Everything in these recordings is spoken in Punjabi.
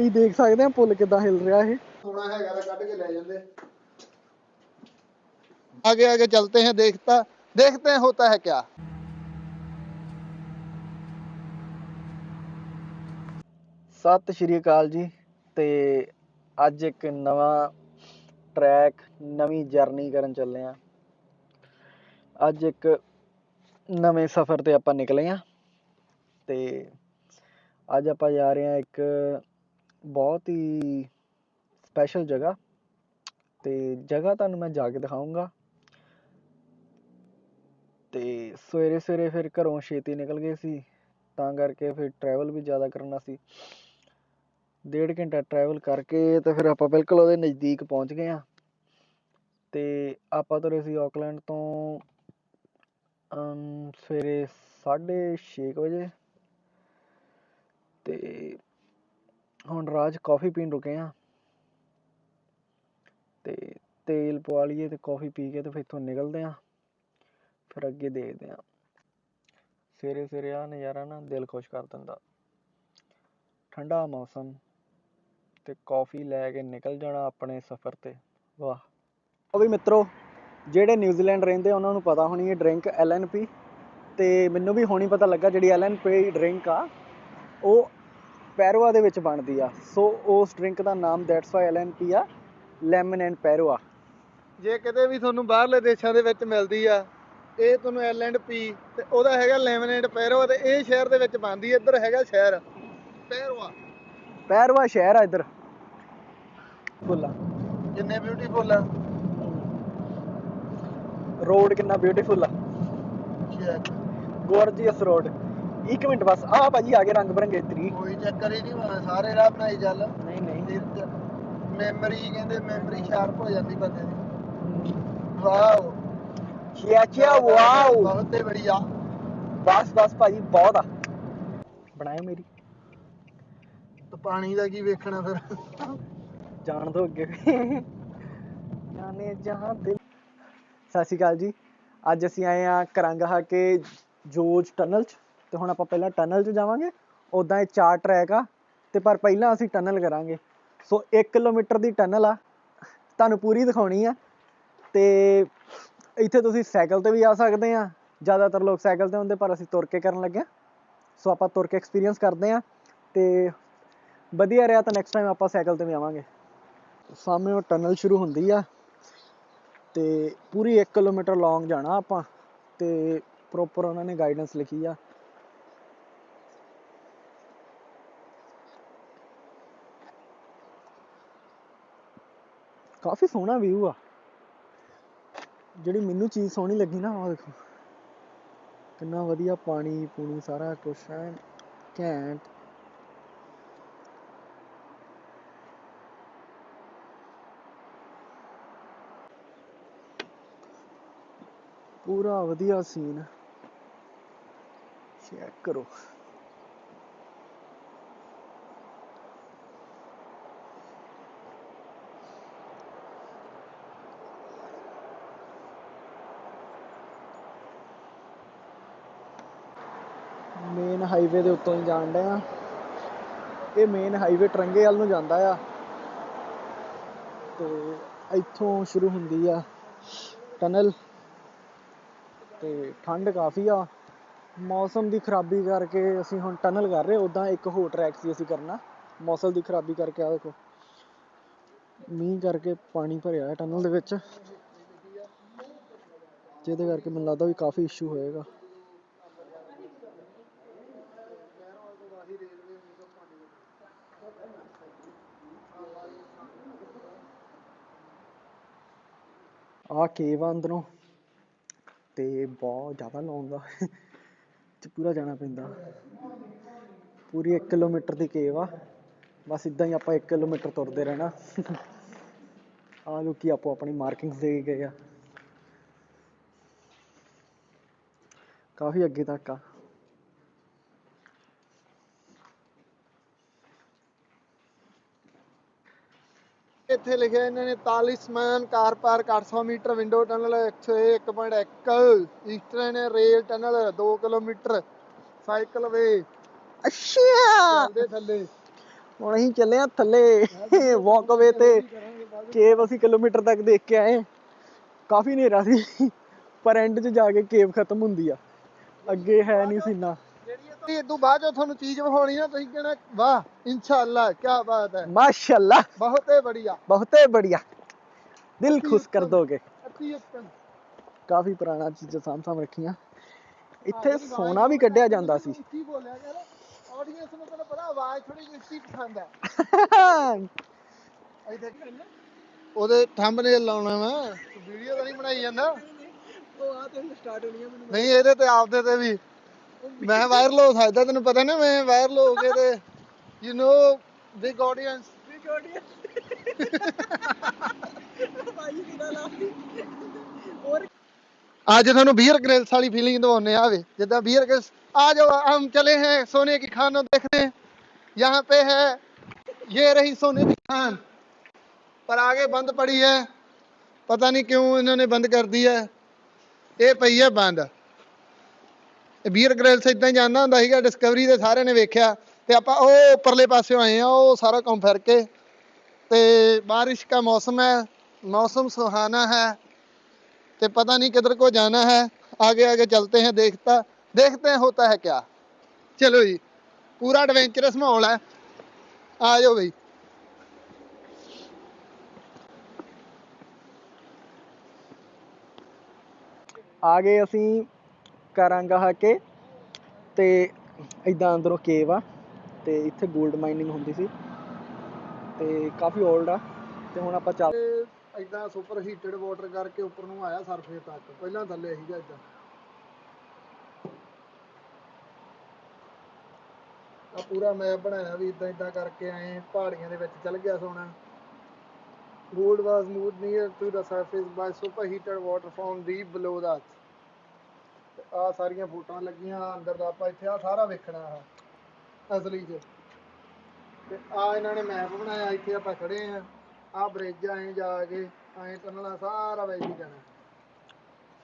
ਤੁਸੀਂ ਦੇਖ ਸਕਦੇ ਆ ਪੁੱਲ ਕਿਦਾਂ ਹਿਲ ਰਿਹਾ ਇਹ ਹੋਣਾ ਹੈਗਾ ਤਾਂ ਕੱਢ ਕੇ ਲੈ ਜਾਂਦੇ आगे आगे चलते हैं देखता देखते हैं होता है क्या ਸਤਿ ਸ਼੍ਰੀ ਅਕਾਲ ਜੀ ਤੇ ਅੱਜ ਇੱਕ ਨਵਾਂ ਟਰੈਕ ਨਵੀਂ ਜਰਨੀ ਕਰਨ ਚੱਲੇ ਆ ਅੱਜ ਇੱਕ ਨਵੇਂ ਸਫ਼ਰ ਤੇ ਆਪਾਂ ਨਿਕਲੇ ਆ ਤੇ ਅੱਜ ਆਪਾਂ ਜਾ ਰਹੇ ਆ ਇੱਕ ਬਹੁਤ ਹੀ ਸਪੈਸ਼ਲ ਜਗ੍ਹਾ ਤੇ ਜਗ੍ਹਾ ਤੁਹਾਨੂੰ ਮੈਂ ਜਾ ਕੇ ਦਿਖਾਉਂਗਾ ਤੇ ਸਵੇਰੇ ਸਵੇਰੇ ਫਿਰ ਘਰੋਂ ਛੇਤੀ ਨਿਕਲ ਗਏ ਸੀ ਤਾਂ ਕਰਕੇ ਫਿਰ ਟਰੈਵਲ ਵੀ ਜ਼ਿਆਦਾ ਕਰਨਾ ਸੀ। ਡੇਢ ਘੰਟਾ ਟਰੈਵਲ ਕਰਕੇ ਤੇ ਫਿਰ ਆਪਾਂ ਬਿਲਕੁਲ ਉਹਦੇ ਨਜ਼ਦੀਕ ਪਹੁੰਚ ਗਏ ਆ ਤੇ ਆਪਾਂ ਤੁਰੇ ਸੀ ਆਕਲੈਂਡ ਤੋਂ ਅਮ, ਸਵੇਰੇ 6:30 ਵਜੇ। ਤੇ ਹੁਣ ਰਾਜ ਕਾਫੀ ਪੀਣ ਰੁਕੇ ਆ। ਤੇ ਤੇਲ ਪਵਾ ਲਈਏ ਤੇ ਕਾਫੀ ਪੀ ਕੇ ਤੇ ਫਿਰ ਇੱਥੋਂ ਨਿਕਲਦੇ ਆ। ਫਿਰ ਅੱਗੇ ਦੇਖਦੇ ਆ। ਸਵੇਰੇ ਸਵੇਰੇ ਆ ਨਜ਼ਾਰਾ ਨਾ ਦਿਲ ਖੁਸ਼ ਕਰ ਦਿੰਦਾ। ਠੰਡਾ ਮੌਸਮ ਤੇ ਕਾਫੀ ਲੈ ਕੇ ਨਿਕਲ ਜਾਣਾ ਆਪਣੇ ਸਫ਼ਰ ਤੇ। ਵਾਹ। ਉਹ ਵੀ ਮਿੱਤਰੋ, ਜਿਹੜੇ ਨਿਊਜ਼ੀਲੈਂਡ ਰਹਿੰਦੇ ਉਹਨਾਂ ਨੂੰ ਪਤਾ ਹੋਣੀ ਹੈ ਡਰਿੰਕ ਐਲਐਨਪੀ ਤੇ ਮੈਨੂੰ ਵੀ ਹੁਣੀ ਪਤਾ ਲੱਗਾ ਜਿਹੜੀ ਐਲਐਨਪੀ ਡਰਿੰਕ ਆ, ਉਹ ਪੈਰੋਆ ਦੇ ਵਿੱਚ ਬਣਦੀ ਆ। ਸੋ ਉਸ ਡਰਿੰਕ ਦਾ ਨਾਮ ਦੈਟਸ ਵਾਈ ਐਲਐਨਪੀ ਆ ਲੈਮਨ ਐਂਡ ਪੈਰੋਆ। ਜੇ ਕਿਤੇ ਵੀ ਤੁਹਾਨੂੰ ਬਾਹਰਲੇ ਦੇਸ਼ਾਂ ਦੇ ਵਿੱਚ ਮਿਲਦੀ ਆ ਇਹ ਤੁਹਾਨੂੰ ਐਲ ਐਂਡ ਪੀ ਤੇ ਉਹਦਾ ਹੈਗਾ ਲੈਮਨੇਡ ਪੈਰੋ ਤੇ ਇਹ ਸ਼ਹਿਰ ਦੇ ਵਿੱਚ ਬਣਦੀ ਇੱਧਰ ਹੈਗਾ ਸ਼ਹਿਰ ਪੈਰਵਾ ਪੈਰੋਆ ਸ਼ਹਿਰ ਆ ਇੱਧਰ। ਬੁੱਲਾ ਕਿੰਨੇ ਬਿਊਟੀਫੁਲ ਆ। ਰੋਡ ਕਿੰਨਾ ਬਿਊਟੀਫੁਲ ਆ। ਗੋਰਜੀਅਸ ਰੋਡ ਇੱਕ ਮਿੰਟ ਬਸ ਆ ਭਾਜੀ ਆ ਗਏ ਰੰਗ ਬਰੰਗੇ ਤਰੀ ਕੋਈ ਚੱਕਰ ਹੀ ਨਹੀਂ ਸਾਰੇ ਰਾਹ ਬਣਾਈ ਚੱਲ। ਨਹੀਂ ਨਹੀਂ। ਮੈਮਰੀ ਕਹਿੰਦੇ ਮੈਮਰੀ ਸ਼ਾਰਪ ਹੋ ਜਾਂਦੀ ਬੰਦੇ ਦੀ। ਵਾਓ। ਚਿਆ ਚਿਆ ਵਾਓ। ਬਹੁਤ ਹੀ ਬੜੀਆ ਬਸ ਬਸ ਭਾਜੀ ਬਹੁਤ ਆ। ਬਣਾਇਓ ਮੇਰੀ। ਤੇ ਪਾਣੀ ਦਾ ਕੀ ਵੇਖਣਾ ਫਿਰ? ਜਾਣ ਦੋ ਅੱਗੇ। ਜਾਣੇ ਜਹਾਂ ਦਿਲ। ਸਤਿ ਸ਼੍ਰੀ ਅਕਾਲ ਜੀ। ਅੱਜ ਅਸੀਂ ਆਏ ਆ ਕਰੰਗਹਾ ਕੇ ਜੋਜ ਟਨਲ ਚ। ਤੇ ਹੁਣ ਆਪਾਂ ਪਹਿਲਾਂ ਟਨਲ ਚ ਜਾਵਾਂਗੇ ਉਦਾਂ ਇਹ ਚਾਰ ਟਰੈਕ ਆ, ਤੇ ਪਰ ਪਹਿਲਾਂ ਅਸੀਂ ਟਨਲ ਕਰਾਂਗੇ। ਸੋ 1 ਕਿਲੋਮੀਟਰ ਦੀ ਟਨਲ ਆ, ਤੁਹਾਨੂੰ ਪੂਰੀ ਦਿਖਾਉਣੀ ਆ, ਤੇ ਇੱਥੇ ਤੁਸੀਂ ਸਾਈਕਲ ਤੇ ਵੀ ਆ ਸਕਦੇ ਆ, ਜ਼ਿਆਦਾਤਰ ਲੋਕ ਸਾਈਕਲ ਤੇ ਹੁੰਦੇ, ਪਰ ਅਸੀਂ ਤੁਰ ਕੇ ਕਰਨ ਲੱਗੇ ਹਾਂ। ਸੋ ਆਪਾਂ ਤੁਰ ਕੇ ਐਕਸਪੀਰੀਅੰਸ ਕਰਦੇ ਆ, ਤੇ ਵਧੀਆ ਰਿਹਾ ਤਾਂ ਨੈਕਸਟ ਟਾਈਮ ਆਪਾਂ ਸਾਈਕਲ ਤੇ ਵੀ ਆਵਾਂਗੇ। ਸਾਹਮਣੇ ਉਹ ਟਨਲ ਸ਼ੁਰੂ ਹੁੰਦੀ ਆ, ਤੇ ਪੂਰੀ 1 ਕਿਲੋਮੀਟਰ ਲੌਂਗ ਜਾਣਾ ਆਪਾਂ, ਤੇ ਪ੍ਰੋਪਰ ਉਹਨਾਂ ਨੇ ਗਾਈਡੈਂਸ ਲਿਖੀ ਆ। ਕਾਫੀ ਸੋਹਣਾ ਵਿਊ ਆ। ਜਿਹੜੀ ਮੈਨੂੰ ਚੀਜ਼ ਸੋਹਣੀ ਲੱਗੀ ਨਾ ਉਹ ਦੇਖੋ। ਕਿੰਨਾ ਵਧੀਆ ਪਾਣੀ, ਪੂਣੀ, ਸਾਰਾ ਕੁਛ ਐਨ ਘੈਂਟ। ਪੂਰਾ ਵਧੀਆ ਸੀਨ ਚੈੱਕ ਕਰੋ। ਮੇਨ ਹਾਈਵੇ ਦੇ ਉੱਤੋਂ ਹੀ ਜਾਣ ਡਏ ਆ ਇਹ ਮੇਨ ਹਾਈਵੇ ਟਰੰਗੇ ਵੱਲ ਨੂੰ ਜਾਂਦਾ ਆ। ਤੇ ਇੱਥੋਂ ਸ਼ੁਰੂ ਹੁੰਦੀ ਆ ਟਨਲ ਤੇ ਠੰਡ ਕਾਫੀ ਆ। ਮੌਸਮ ਦੀ ਖਰਾਬੀ ਕਰਕੇ ਅਸੀਂ ਹੁਣ ਟਨਲ ਕਰ ਰਹੇ ਉਦਾਂ ਇੱਕ ਹੋਰ ਟਰੈਕ ਸੀ ਅਸੀਂ ਕਰਨਾ। ਮੌਸਮ ਦੀ ਖਰਾਬੀ ਕਰਕੇ ਆ ਦੇਖੋ। ਮੀਂਹ ਕਰਕੇ ਪਾਣੀ ਭਰਿਆ ਹੈ ਟਨਲ ਦੇ ਵਿੱਚ। ਜਿਹਦੇ ਕਰਕੇ ਮੈਨੂੰ ਲੱਗਦਾ ਵੀ ਕਾਫੀ ਇਸ਼ੂ ਹੋਏਗਾ। ਆ ਕੇਵ ਆ ਅੰਦਰੋਂ ਤੇ ਬਹੁਤ ਜ਼ਿਆਦਾ ਲੌਂਗ ਆ। ਚ ਪੂਰਾ ਜਾਣਾ ਪੈਂਦਾ। ਪੂਰੀ 1 ਕਿਲੋਮੀਟਰ ਦੀ ਕੇਵ ਆ। ਬਸ ਇਦਾਂ ਹੀ ਆਪਾਂ 1 ਕਿਲੋਮੀਟਰ ਤੁਰਦੇ ਰਹਿਣਾ। ਆ ਲੋਕੀ ਆਪੋ ਆਪਣੀ ਮਾਰਕਿੰਗਸ ਦੇ ਗਏ ਆ। ਕਾਫੀ ਅੱਗੇ ਤੱਕ ਆ। ਇੱਥੇ ਲਿਖਿਆ ਇਹਨਾਂ ਨੇ talisman car park 800 metre window tunnel 101.1 eastern rail tunnel 2 kilometre cycle way. ਅੱਛਾ। ਦੇ ਥੱਲੇ। ਹੁਣ ਅਸੀਂ ਚੱਲੇ ਆ ਥੱਲੇ ਵਾਕਵੇ ਤੇ। ਕੇਵ ਅਸੀਂ ਕਿਲੋਮੀਟਰ ਤੱਕ ਦੇਖ ਕੇ ਆਏ। ਕਾਫੀ ਹਨੇਰਾ ਸੀ ਪਰ ਐਂਡ 'ਚ ਜਾ ਕੇ ਕੇਵ ਖਤਮ ਹੁੰਦੀ ਆ। ਅੱਗੇ ਹੈ ਨਹੀਂ ਸੀਨਾ। ਜਿਹੜੀ ਤੁਸੀਂ ਇਦੋਂ ਬਾਅਦ ਜੋ ਤੁਹਾਨੂੰ ਚੀਜ਼ ਵਿਖਾਉਣੀ ਨਾ ਤੁਸੀਂ ਕਹਿਣਾ ਵਾਹ ਇਨਸ਼ਾਅੱਲਾ ਕੀ ਬਾਤ ਹੈ। ਮਾਸ਼ਾਅੱਲਾ। ਬਹੁਤ ਹੀ ਬੜੀਆ। ਬਹੁਤੇ ਬੜੀਆ। ਦਿਲ ਖੁਸ਼ ਕਰ ਦੋਗੇ। ਅਤੀ ਉੱਤਮ ਕਾਫੀ ਪੁਰਾਣਾ ਚੀਜ਼ਾਂ ਸਾਂਭ ਸਾਂਭ ਰੱਖੀਆਂ। ਇੱਥੇ ਸੋਨਾ ਵੀ ਕੱਢਿਆ ਜਾਂਦਾ ਸੀ। ਉੱਚੀ ਬੋਲਿਆ ਕਰ। ਆਡੀਅנס ਨੂੰ ਤੈਨੂੰ ਪਤਾ ਆਵਾਜ਼ ਥੋੜੀ ਜਿਹੀ ਉੱਚੀ ਪਸੰਦ ਹੈ। ਇੱਥੇ ਉਹਦੇ ਥੰਬਨੇਲ ਲਾਉਣਾ ਵਾ ਵੀਡੀਓ ਤਾਂ ਨਹੀਂ ਬਣਾਈ ਜਾਂਦਾ। ਉਹ ਆ ਤੇ ਸਟਾਰਟ ਹੋਣੀ ਆ ਮੈਨੂੰ। ਨਹੀਂ ਇਹਦੇ ਤੇ ਆਪਦੇ ਤੇ ਵੀ ਮੈਂ ਵਾਇਰਲ ਹੋ ਸਕਦਾ ਤੈਨੂੰ ਪਤਾ ਨਾ ਮੈਂ ਵਾਇਰਲ ਹੋ ਕੇ ਤੇ you know big audience big audience ਭਾਈ ਕਿਹਦਾ ਲਾਉਂਦੀ ਹੋਰ? आज ਤੁਹਾਨੂੰ ਬੀਅਰ ਗ੍ਰਿਲਸ ਵਾਲੀ ਫੀਲਿੰਗ ਦਵਾਉਨੇ ਆਵੇ ਜਿੱਦਾਂ ਬੀਅਰ ਗ੍ਰਿਲਸ ਆ ਜਾਓ ਹਮ ਚਲੇ ਹੈ सोने ਕੀ खानों देखने यहाँ पे है ये रही सोने की खान पर आगे ਬੰਦ ਪੜੀ ਹੈ ਪਤਾ नहीं ਕਿਉਂ ਇਹਨਾਂ ਨੇ ਬੰਦ ਕਰਦੀ ਹੈ। ਇਹ ਪਈ ਹੈ ਬੰਦ। ਬੀਅਰ ਗ੍ਰਿਲਸ ਇਦਾਂ ਹੀ ਜਾਂਦਾ ਹੁੰਦਾ ਸੀਗਾ ਡਿਸਕਵਰੀ ਦੇ ਸਾਰਿਆਂ ਨੇ ਵੇਖਿਆ ਤੇ ਆਪਾਂ ਉਹ ਉੱਪਰਲੇ ਪਾਸਿਓਂ ਆਏ ਆ ਉਹ ਸਾਰਾ ਕੰਮ ਫਿਰ ਕੇ ਤੇ ਬਾਰਿਸ਼ का मौसम है मौसम सुहाना है तो पता नहीं किधर को जाना है आगे आगे चलते हैं देखता देखते हैं होता है क्या चलो जी पूरा एडवेंचरस माहौल है आ जाओ भाई ਆ ਗਏ ਅਸੀਂ ਕਰਾਂਗਾ ਕੇ। ਤੇ ਇਦਾਂ ਅੰਦਰੋਂ ਕੇਵ ਆ ਤੇ ਇੱਥੇ 골ਡ ਮਾਈਨਿੰਗ ਹੁੰਦੀ ਸੀ। ਤੇ ਕਾਫੀ 올ਡ ਆ ਤੇ ਹੁਣ ਆਪਾਂ ਚੱਲ ਇਦਾਂ ਸੁਪਰ ਹੀਟਡ ਵਾਟਰ ਕਰਕੇ ਉੱਪਰ ਨੂੰ ਆਇਆ ਸਰਫੇਸ ਤੱਕ। ਪਹਿਲਾਂ ਥੱਲੇ ਸੀਗਾ ਇਦਾਂ ਆ ਪੂਰਾ ਮੈਪ ਬਣਾਇਆ ਵੀ ਇਦਾਂ ਇਦਾਂ ਕਰਕੇ ਆਏ ਪਹਾੜੀਆਂ ਦੇ ਵਿੱਚ ਚੱਲ ਗਿਆ ਸੋਣਾ Gold was moved near to the surface by superheated water from deep below the earth। ਆ ਸਾਰੀਆਂ ਫੋਟੋਆਂ ਲੱਗੀਆਂ ਅੰਦਰ ਦਾ ਆਪਾਂ ਇੱਥੇ ਆ ਸਾਰਾ ਵੇਖਣਾ ਆ ਅਸਲੀ 'ਚ। ਤੇ ਆ ਇਹਨਾਂ ਨੇ ਮੈਪ ਬਣਾਇਆ ਇੱਥੇ ਆਪਾਂ ਖੜੇ ਆ। ਆ ਬ੍ਰਿਜ ਆਏ ਜਾ ਕੇ ਆਏ ਟਨਲਾਂ ਸਾਰਾ ਵੇਖ ਜਾਣਾ।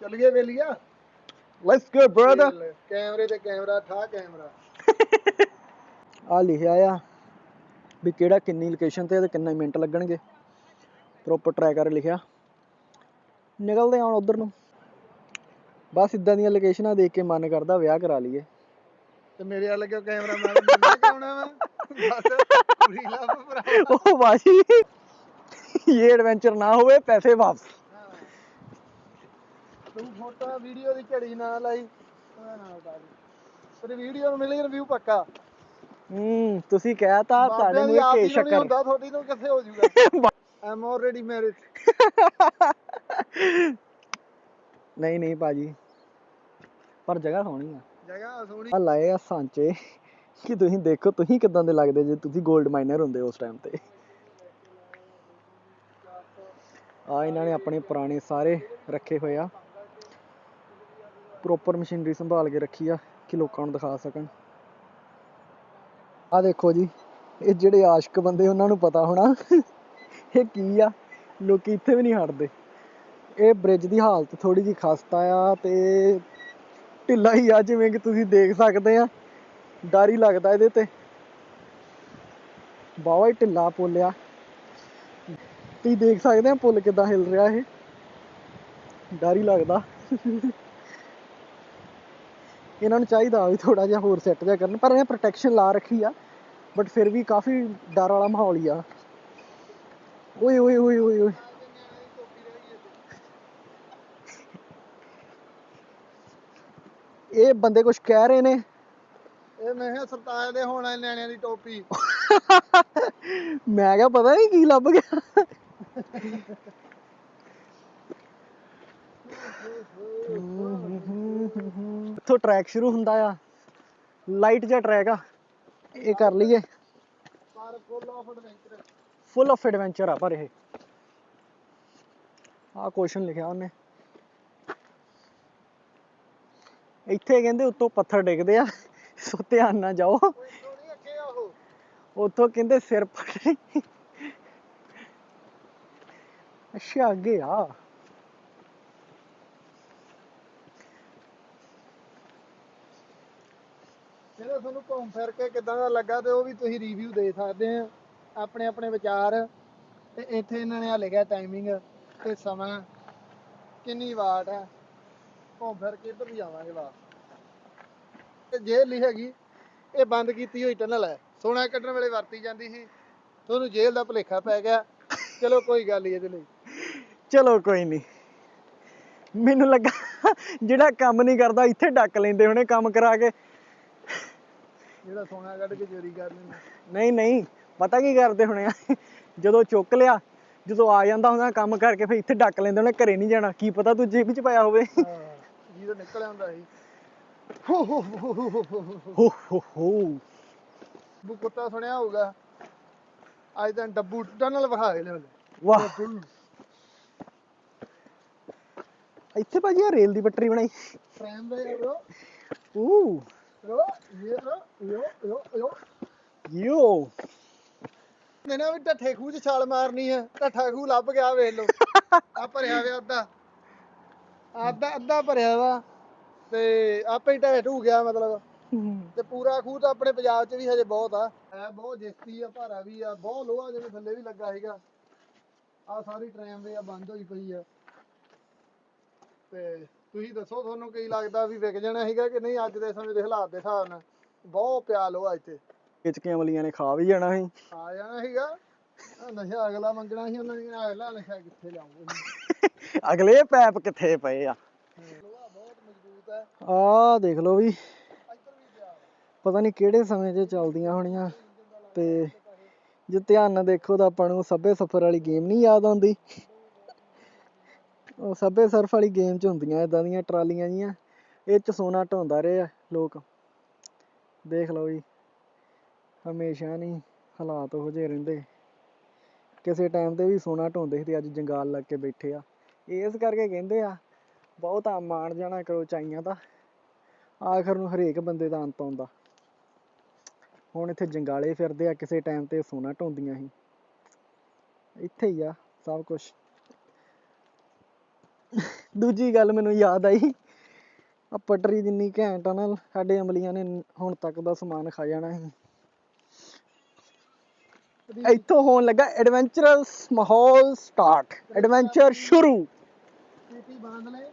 ਚੱਲੀਏ ਵੇਲੀਆ ਲੈਟਸ ਗੋ ਬ੍ਰਦਰ ਕੈਮਰੇ ਤੇ ਕੈਮਰਾ ਠਾ ਕੈਮਰਾ। ਆ ਲਿਖਿਆ ਆ ਵੀ ਕਿਹੜਾ ਕਿੰਨੀ ਲੋਕੇਸ਼ਨ ਤੇ ਤੇ ਕਿੰਨੇ ਮਿੰਟ ਲੱਗਣਗੇ। ਪ੍ਰੋਪਰ ਟਰੈਕਰ ਲਿਖਿਆ। ਨਿਕਲਦੇ ਹੁਣ ਉਧਰ ਨੂੰ। ਬਸ ਇਦਾਂ ਦੀਆਂ ਲੋਕੇਸ਼ਨਾਂ ਦੇਖ ਕੇ ਮਨ ਕਰਦਾ ਵਿਆਹ ਕਰਾ ਲਈਏ। ਤੇ ਮੇਰੇ ਵੱਲ ਕਿਉਂ ਕੈਮਰਾ ਮੈਂ ਮੈਂ ਕਿਉਂ ਵਾ ਬਸ ਰੀਲਾ ਭਰਾ। ਉਹ ਬਾਜੀ ਇਹ ਐਡਵੈਂਚਰ ਨਾ ਹੋਵੇ ਪੈਸੇ ਵਾਪਸ। ਤੂੰ ਫੋਟੋ ਵੀਡੀਓ ਦੀ ਝੜੀ ਨਾ ਲਾਈ। ਉਹ ਨਾ ਉਡਾ ਦੇ। ਪਰ ਵੀਡੀਓ ਨੂੰ ਮਿਲੇ ਰਿਵਿਊ ਪੱਕਾ? ਹੂੰ ਤੁਸੀਂ ਕਹਿਤਾ ਤੁਹਾਡੇ ਬਾਬਿਆਂ ਦੀ ਨੂੰ ਆਪ ਕੇ ਹੀ ਨੂੰ ਨਹੀਂ ਸ਼ੱਕਰ ਹੁੰਦਾ ਤੁਹਾਡੀ ਨੂੰ ਕਿੱਥੇ ਹੋ ਜਾਊਗਾ? ਆਮ ਆਲਰੇਡੀ ਮੈਰਿਡ ਨਹੀਂ ਨਹੀਂ ਬਾਜੀ ਪਰ ਜਗ੍ਹਾ ਸੋਹਣੀ ਆ। ਜਗ੍ਹਾ ਸੋਹਣੀ। ਆ ਲਾਏ ਆ ਸਾਂਚੇ। ਕਿ ਤੁਸੀਂ ਦੇਖੋ ਤੁਸੀਂ ਕਿਦਾਂ ਦੇ ਲੱਗਦੇ ਜੇ ਤੁਸੀਂ 골ਡ ਮਾਈਨਰ ਹੁੰਦੇ ਉਸ ਟਾਈਮ ਤੇ। ਆ ਇਹਨਾਂ ਨੇ ਆਪਣੇ ਪੁਰਾਣੇ ਸਾਰੇ ਰੱਖੇ ਹੋਏ ਆ। ਪ੍ਰੋਪਰ ਮਸ਼ੀਨਰੀ ਸੰਭਾਲ ਕੇ ਰੱਖੀ ਆ ਕਿ ਲੋਕਾਂ ਨੂੰ ਦਿਖਾ ਸਕਣ। ਆ ਦੇਖੋ ਜੀ ਇਹ ਜਿਹੜੇ ਆਸ਼ਕ ਬੰਦੇ ਉਹਨਾਂ ਨੂੰ ਪਤਾ ਹੋਣਾ। ਇਹ ਕੀ ਆ? ਲੋਕੀ ਇੱਥੇ ਵੀ ਨਹੀਂ ਹਟਦੇ। ਇਹ ਬ੍ਰਿਜ ਦੀ ਹਾਲਤ ਥੋੜੀ ਜਿਹੀ ਖਸਤਾ ਆ ਤੇ ਢਿੱਲਾ ਹੀ ਆ, ਜਿਵੇਂ ਕਿ ਤੁਸੀਂ ਦੇਖ ਸਕਦੇ ਆ। ਡਰ ਹੀ ਲੱਗਦਾ ਇਹਦੇ ਤੇ। ਬਾਵਾ ਹੀ ਢਿੱਲਾ ਪੁੱਲ ਆ। ਤੁਸੀਂ ਦੇਖ ਸਕਦੇ ਆ ਪੁੱਲ ਕਿਦਾਂ ਹਿਲ ਰਿਹਾ ਇਹ। ਡਰ ਹੀ ਲੱਗਦਾ। ਇਹਨਾਂ ਨੂੰ ਚਾਹੀਦਾ ਵੀ ਥੋੜਾ ਜਿਹਾ ਹੋਰ ਸੈੱਟ ਜਿਹਾ ਕਰਨ, ਪਰ ਇਹਨੇ ਪ੍ਰੋਟੈਕਸ਼ਨ ਲਾ ਰੱਖੀ ਆ। ਬਟ ਫਿਰ ਵੀ ਕਾਫੀ ਡਰ ਵਾਲਾ ਮਾਹੌਲ ਹੀ ਆ। ਓਏ ਓਏ ਓਏ ਓਏ। ਇਹ ਬੰਦੇ ਕੁਝ ਕਹਿ ਰਹੇ ਨੇ? ਇਹ ਮੈਂ ਕਿਹਾ ਸਰਤਾਜ ਦੇ ਹੋਣਾ ਨਿਆਣਿਆਂ ਦੀ ਟੋਪੀ। ਮੈਂ ਕਿਹਾ ਪਤਾ ਨਹੀਂ ਕੀ ਲੱਭ ਗਿਆ। ਇੱਥੋਂ ਟਰੈਕ ਸ਼ੁਰੂ ਹੁੰਦਾ ਆ। ਲਾਈਟ ਜਿਹਾ ਟਰੈਕ ਆ। ਇਹ ਕਰ ਲਈਏ। ਪਰ full of adventure full of adventure ਆ ਪਰ ਇਹ। ਆ ਕੁਐਸਚਨ ਲਿਖਿਆ ਉਹਨੇ। ਇੱਥੇ ਕਹਿੰਦੇ ਉੱਤੋਂ ਪੱਥਰ ਡਿੱਗਦੇ ਆ, ਸੋ ਧਿਆਨ ਨਾਲ ਜਾਓ। ਉੱਥੋਂ ਕਹਿੰਦੇ ਸਿਰ ਪੜ ਅੱਛਾ, ਅੱਗੇ ਆ। ਇਹਦਾ ਤੁਹਾਨੂੰ ਘੁੰਮ ਫਿਰ ਕੇ ਕਿਦਾਂ ਦਾ ਲੱਗਾ ਤੇ ਉਹ ਵੀ ਤੁਸੀਂ ਰਿਵਿਊ ਦੇ ਸਕਦੇ ਆ। ਆਪਣੇ ਆਪਣੇ ਵਿਚਾਰ ਤੇ ਇੱਥੇ ਇਹਨਾਂ ਨੇ ਆ ਲਿਖਿਆ ਟਾਈਮਿੰਗ ਤੇ ਸਮਾਂ। ਕਿੰਨੀ ਵਾਟ ਹੈ ਘੁੰਮ ਫਿਰ ਕੇ ਇੱਧਰ ਵੀ ਜਾਵਾਂਗੇ ਵਾ ਤੇ ਜੇਲ੍ਹ ਹੀ ਹੈਗੀ ਇਹ ਬੰਦ ਕੀਤੀ ਹੋਈ ਟਨਲ ਹੈ। ਸੋਨਾ ਕੱਢਣ ਵੇਲੇ ਵਰਤੀ ਜਾਂਦੀ ਸੀ। ਤੁਹਾਨੂੰ ਜੇਲ੍ਹ ਦਾ ਭੁਲੇਖਾ ਪੈ ਗਿਆ। ਚਲੋ ਕੋਈ ਗੱਲ ਨਹੀਂ ਇਹਦੇ ਲਈ। ਚਲੋ ਕੋਈ ਨਹੀਂ ਮੈਨੂੰ ਲੱਗਾ ਜਿਹੜਾ ਕੰਮ ਨਹੀਂ ਕਰਦਾ ਇੱਥੇ ਡੱਕ ਲੈਂਦੇ ਹੋਣੇ ਕੰਮ ਕਰਾ ਕੇ। ਜਿਹੜਾ ਸੋਨਾ ਕੱਢ ਕੇ ਚੋਰੀ ਕਰ ਲੈਂਦਾ। ਨਹੀਂ ਨਹੀਂ। ਪਤਾ ਕੀ ਕਰਦੇ ਹੋਣੇ ਜਦੋਂ ਚੁੱਕ ਲਿਆ ਜਦੋਂ ਆ ਜਾਂਦਾ ਹੁੰਦਾ ਕੰਮ ਕਰਕੇ ਫਿਰ ਇੱਥੇ ਡੱਕ ਲੈਂਦੇ ਹੋਣੇ ਘਰੇ ਨਹੀਂ ਜਾਣਾ। ਕੀ ਪਤਾ ਤੂੰ ਜੇਬ 'ਚ ਪਾਇਆ ਹੋਵੇ ਹਾਂ ਜਿਹਦਾ ਨਿਕਲ ਆਉਂਦਾ ਸੀ। ਹੋ ਹੋ ਹੋ ਹੋ ਹੋ ਹੋ ਹੋ। ਹੋ। ਹੋ ਹੋ ਬੂ ਕੁੱਤਾ ਸੁਣਿਆ ਹੋਊਗਾ। ਅੱਜ ਤਾਂ ਡੱਬੂ ਟਨਲ ਵਿਖਾ ਕੇ ਲਿਆਉਂਦੇ ਵਾਹ। ਇੱਥੇ ਭਾਜੀ ਆ ਰੇਲ ਦੀ ਪਟਰੀ ਬਣਾਈ। ਟ੍ਰੈਨ ਦੇ ਰੋ ਊ। ਰੋ ਇਹ ਰੋ ਯੋ ਯੋ ਯੋ। ਯੋ ਮੈਨਾਂ ਵੀ ਢੱਠੇ ਖੂਹ 'ਚ ਛਾਲ ਮਾਰਨੀ ਹੈ। ਢੱਠਾ ਖੂਹ ਲੱਭ ਗਿਆ ਵੇਖ ਲਓ। ਆ ਭਰਿਆ ਵੇ ਅੱਧਾ। ਅੱਧਾ ਅੱਧਾ ਭਰਿਆ ਵਾ ਤੇ ਆਪੇ ਹੀ ਢਹਿ ਢੂ ਗਿਆ ਮਤਲਬ। ਤੇ ਪੂਰਾ ਖੂਹ ਤਾਂ ਆਪਣੇ ਪੰਜਾਬ 'ਚ ਵੀ ਹਜੇ ਬਹੁਤ ਆ। ਹੈ ਬਹੁਤ ਜਿਸਤੀ ਆ ਭਾਰਾ ਵੀ ਆ ਬਹੁਤ ਲੋਹਾ ਜਿਵੇਂ ਥੱਲੇ ਵੀ ਲੱਗਾ ਸੀਗਾ। ਆ ਸਾਰੀ ਟ੍ਰੇਨ ਆ ਬੰਦ ਹੋਈ ਪਈ ਆ। ਤੇ ਤੁਸੀਂ ਦੱਸੋ ਤੁਹਾਨੂੰ ਕੀ ਲੱਗਦਾ ਵੀ ਵਿਕ ਜਾਣਾ ਸੀਗਾ ਕਿ ਨਹੀਂ ਅੱਜ ਦੇ ਸਮੇਂ ਦੇ ਹਾਲਾਤ ਦੇ ਹਿਸਾਬ ਨਾਲ? ਬਹੁਤ ਪਿਆ ਲੋਹਾ ਇੱਥੇ। ਖਿੱਚ ਕੇ ਅਮਲੀਆਂ ਨੇ ਖਾ ਵੀ ਜਾਣਾ ਸੀ। ਆ ਜਾਣਾ ਸੀਗਾ। ਆਹ ਨਸ਼ਾ ਅਗਲਾ ਮੰਗਣਾ ਸੀ ਉਹਨਾਂ ਨੇ ਅਗਲਾ ਨਸ਼ਾ ਕਿੱਥੇ ਲਾਉਂਗੇ ਅਗਲੇ ਪੈਪ ਕਿੱਥੇ ਪਏ ਆ? ਲੋਹਾ ਦੇਖ ਲਓ ਵੀ। ਪਤਾ ਨਹੀਂ ਕਿਹੜੇ ਸਮੇਂ 'ਚ ਚੱਲਦੀਆਂ ਹੋਣੀਆਂ ਤੇ ਜੇ ਧਿਆਨ ਨਾਲ ਦੇਖੋ ਤਾਂ ਆਪਾਂ ਨੂੰ ਸੱਭੇ ਸਫਰ ਵਾਲੀ ਗੇਮ ਨਹੀਂ ਯਾਦ ਆਉਂਦੀ। ਉਹ ਸੱਭੇ ਸਰਫ ਵਾਲੀ ਗੇਮ 'ਚ ਹੁੰਦੀਆਂ ਇਦਾਂ ਦੀਆਂ ਟਰਾਲੀਆਂ ਜੀਆਂ। ਇਹ 'ਚ ਸੋਨਾ ਢੋਂਦਾ ਰਹੇ ਆ ਲੋਕ। ਦੇਖ ਲਓ ਜੀ। ਹਮੇਸ਼ਾ ਨਹੀਂ ਹਾਲਾਤ ਉਹੋ ਜਿਹੇ ਰਹਿੰਦੇ। ਕਿਸੇ ਟਾਈਮ ਤੇ ਵੀ ਸੋਨਾ ਢੋਂਦੇ ਸੀ ਤੇ ਅੱਜ ਜੰਗਾਲ ਲੱਗ ਕੇ ਬੈਠੇ ਆ। ਇਸ ਕਰਕੇ ਕਹਿੰਦੇ ਆ ਬਹੁਤਾ ਮਾਣ ਜਾਣਾ ਕਰੋ ਚਾਈਆਂ ਦਾ। ਆਖਰ ਨੂੰ ਹਰੇਕ ਬੰਦੇ ਦਾ ਅੰਤ ਆਉਂਦਾ। ਹੁਣ ਇੱਥੇ ਜੰਗਾਲੇ ਫਿਰਦੇ ਆ ਕਿਸੇ ਟਾਈਮ ਤੇ ਸੋਨਾ ਢੋਂਦੀਆਂ ਸੀ। ਇੱਥੇ ਹੀ ਆ ਸਭ ਕੁਝ ਦੂਜੀ ਗੱਲ ਮੈਨੂੰ ਯਾਦ ਆਈ ਆ ਪਟਰੀ ਜਿੰਨੀ ਘੈਂਟ ਆ ਨਾ ਸਾਡੇ ਅਮਲੀਆਂ ਨੇ ਹੁਣ ਤੱਕ ਦਾ ਸਮਾਨ ਖਾ ਜਾਣਾ ਸੀ। ਇੱਥੋਂ ਹੋਣ ਲੱਗਾ ਐਡਵੈਂਚਰਸ ਮਾਹੌਲ ਸਟਾਰਟ ਐਡਵੈਂਚਰ ਸ਼ੁਰੂ। पेटी बाँध लें।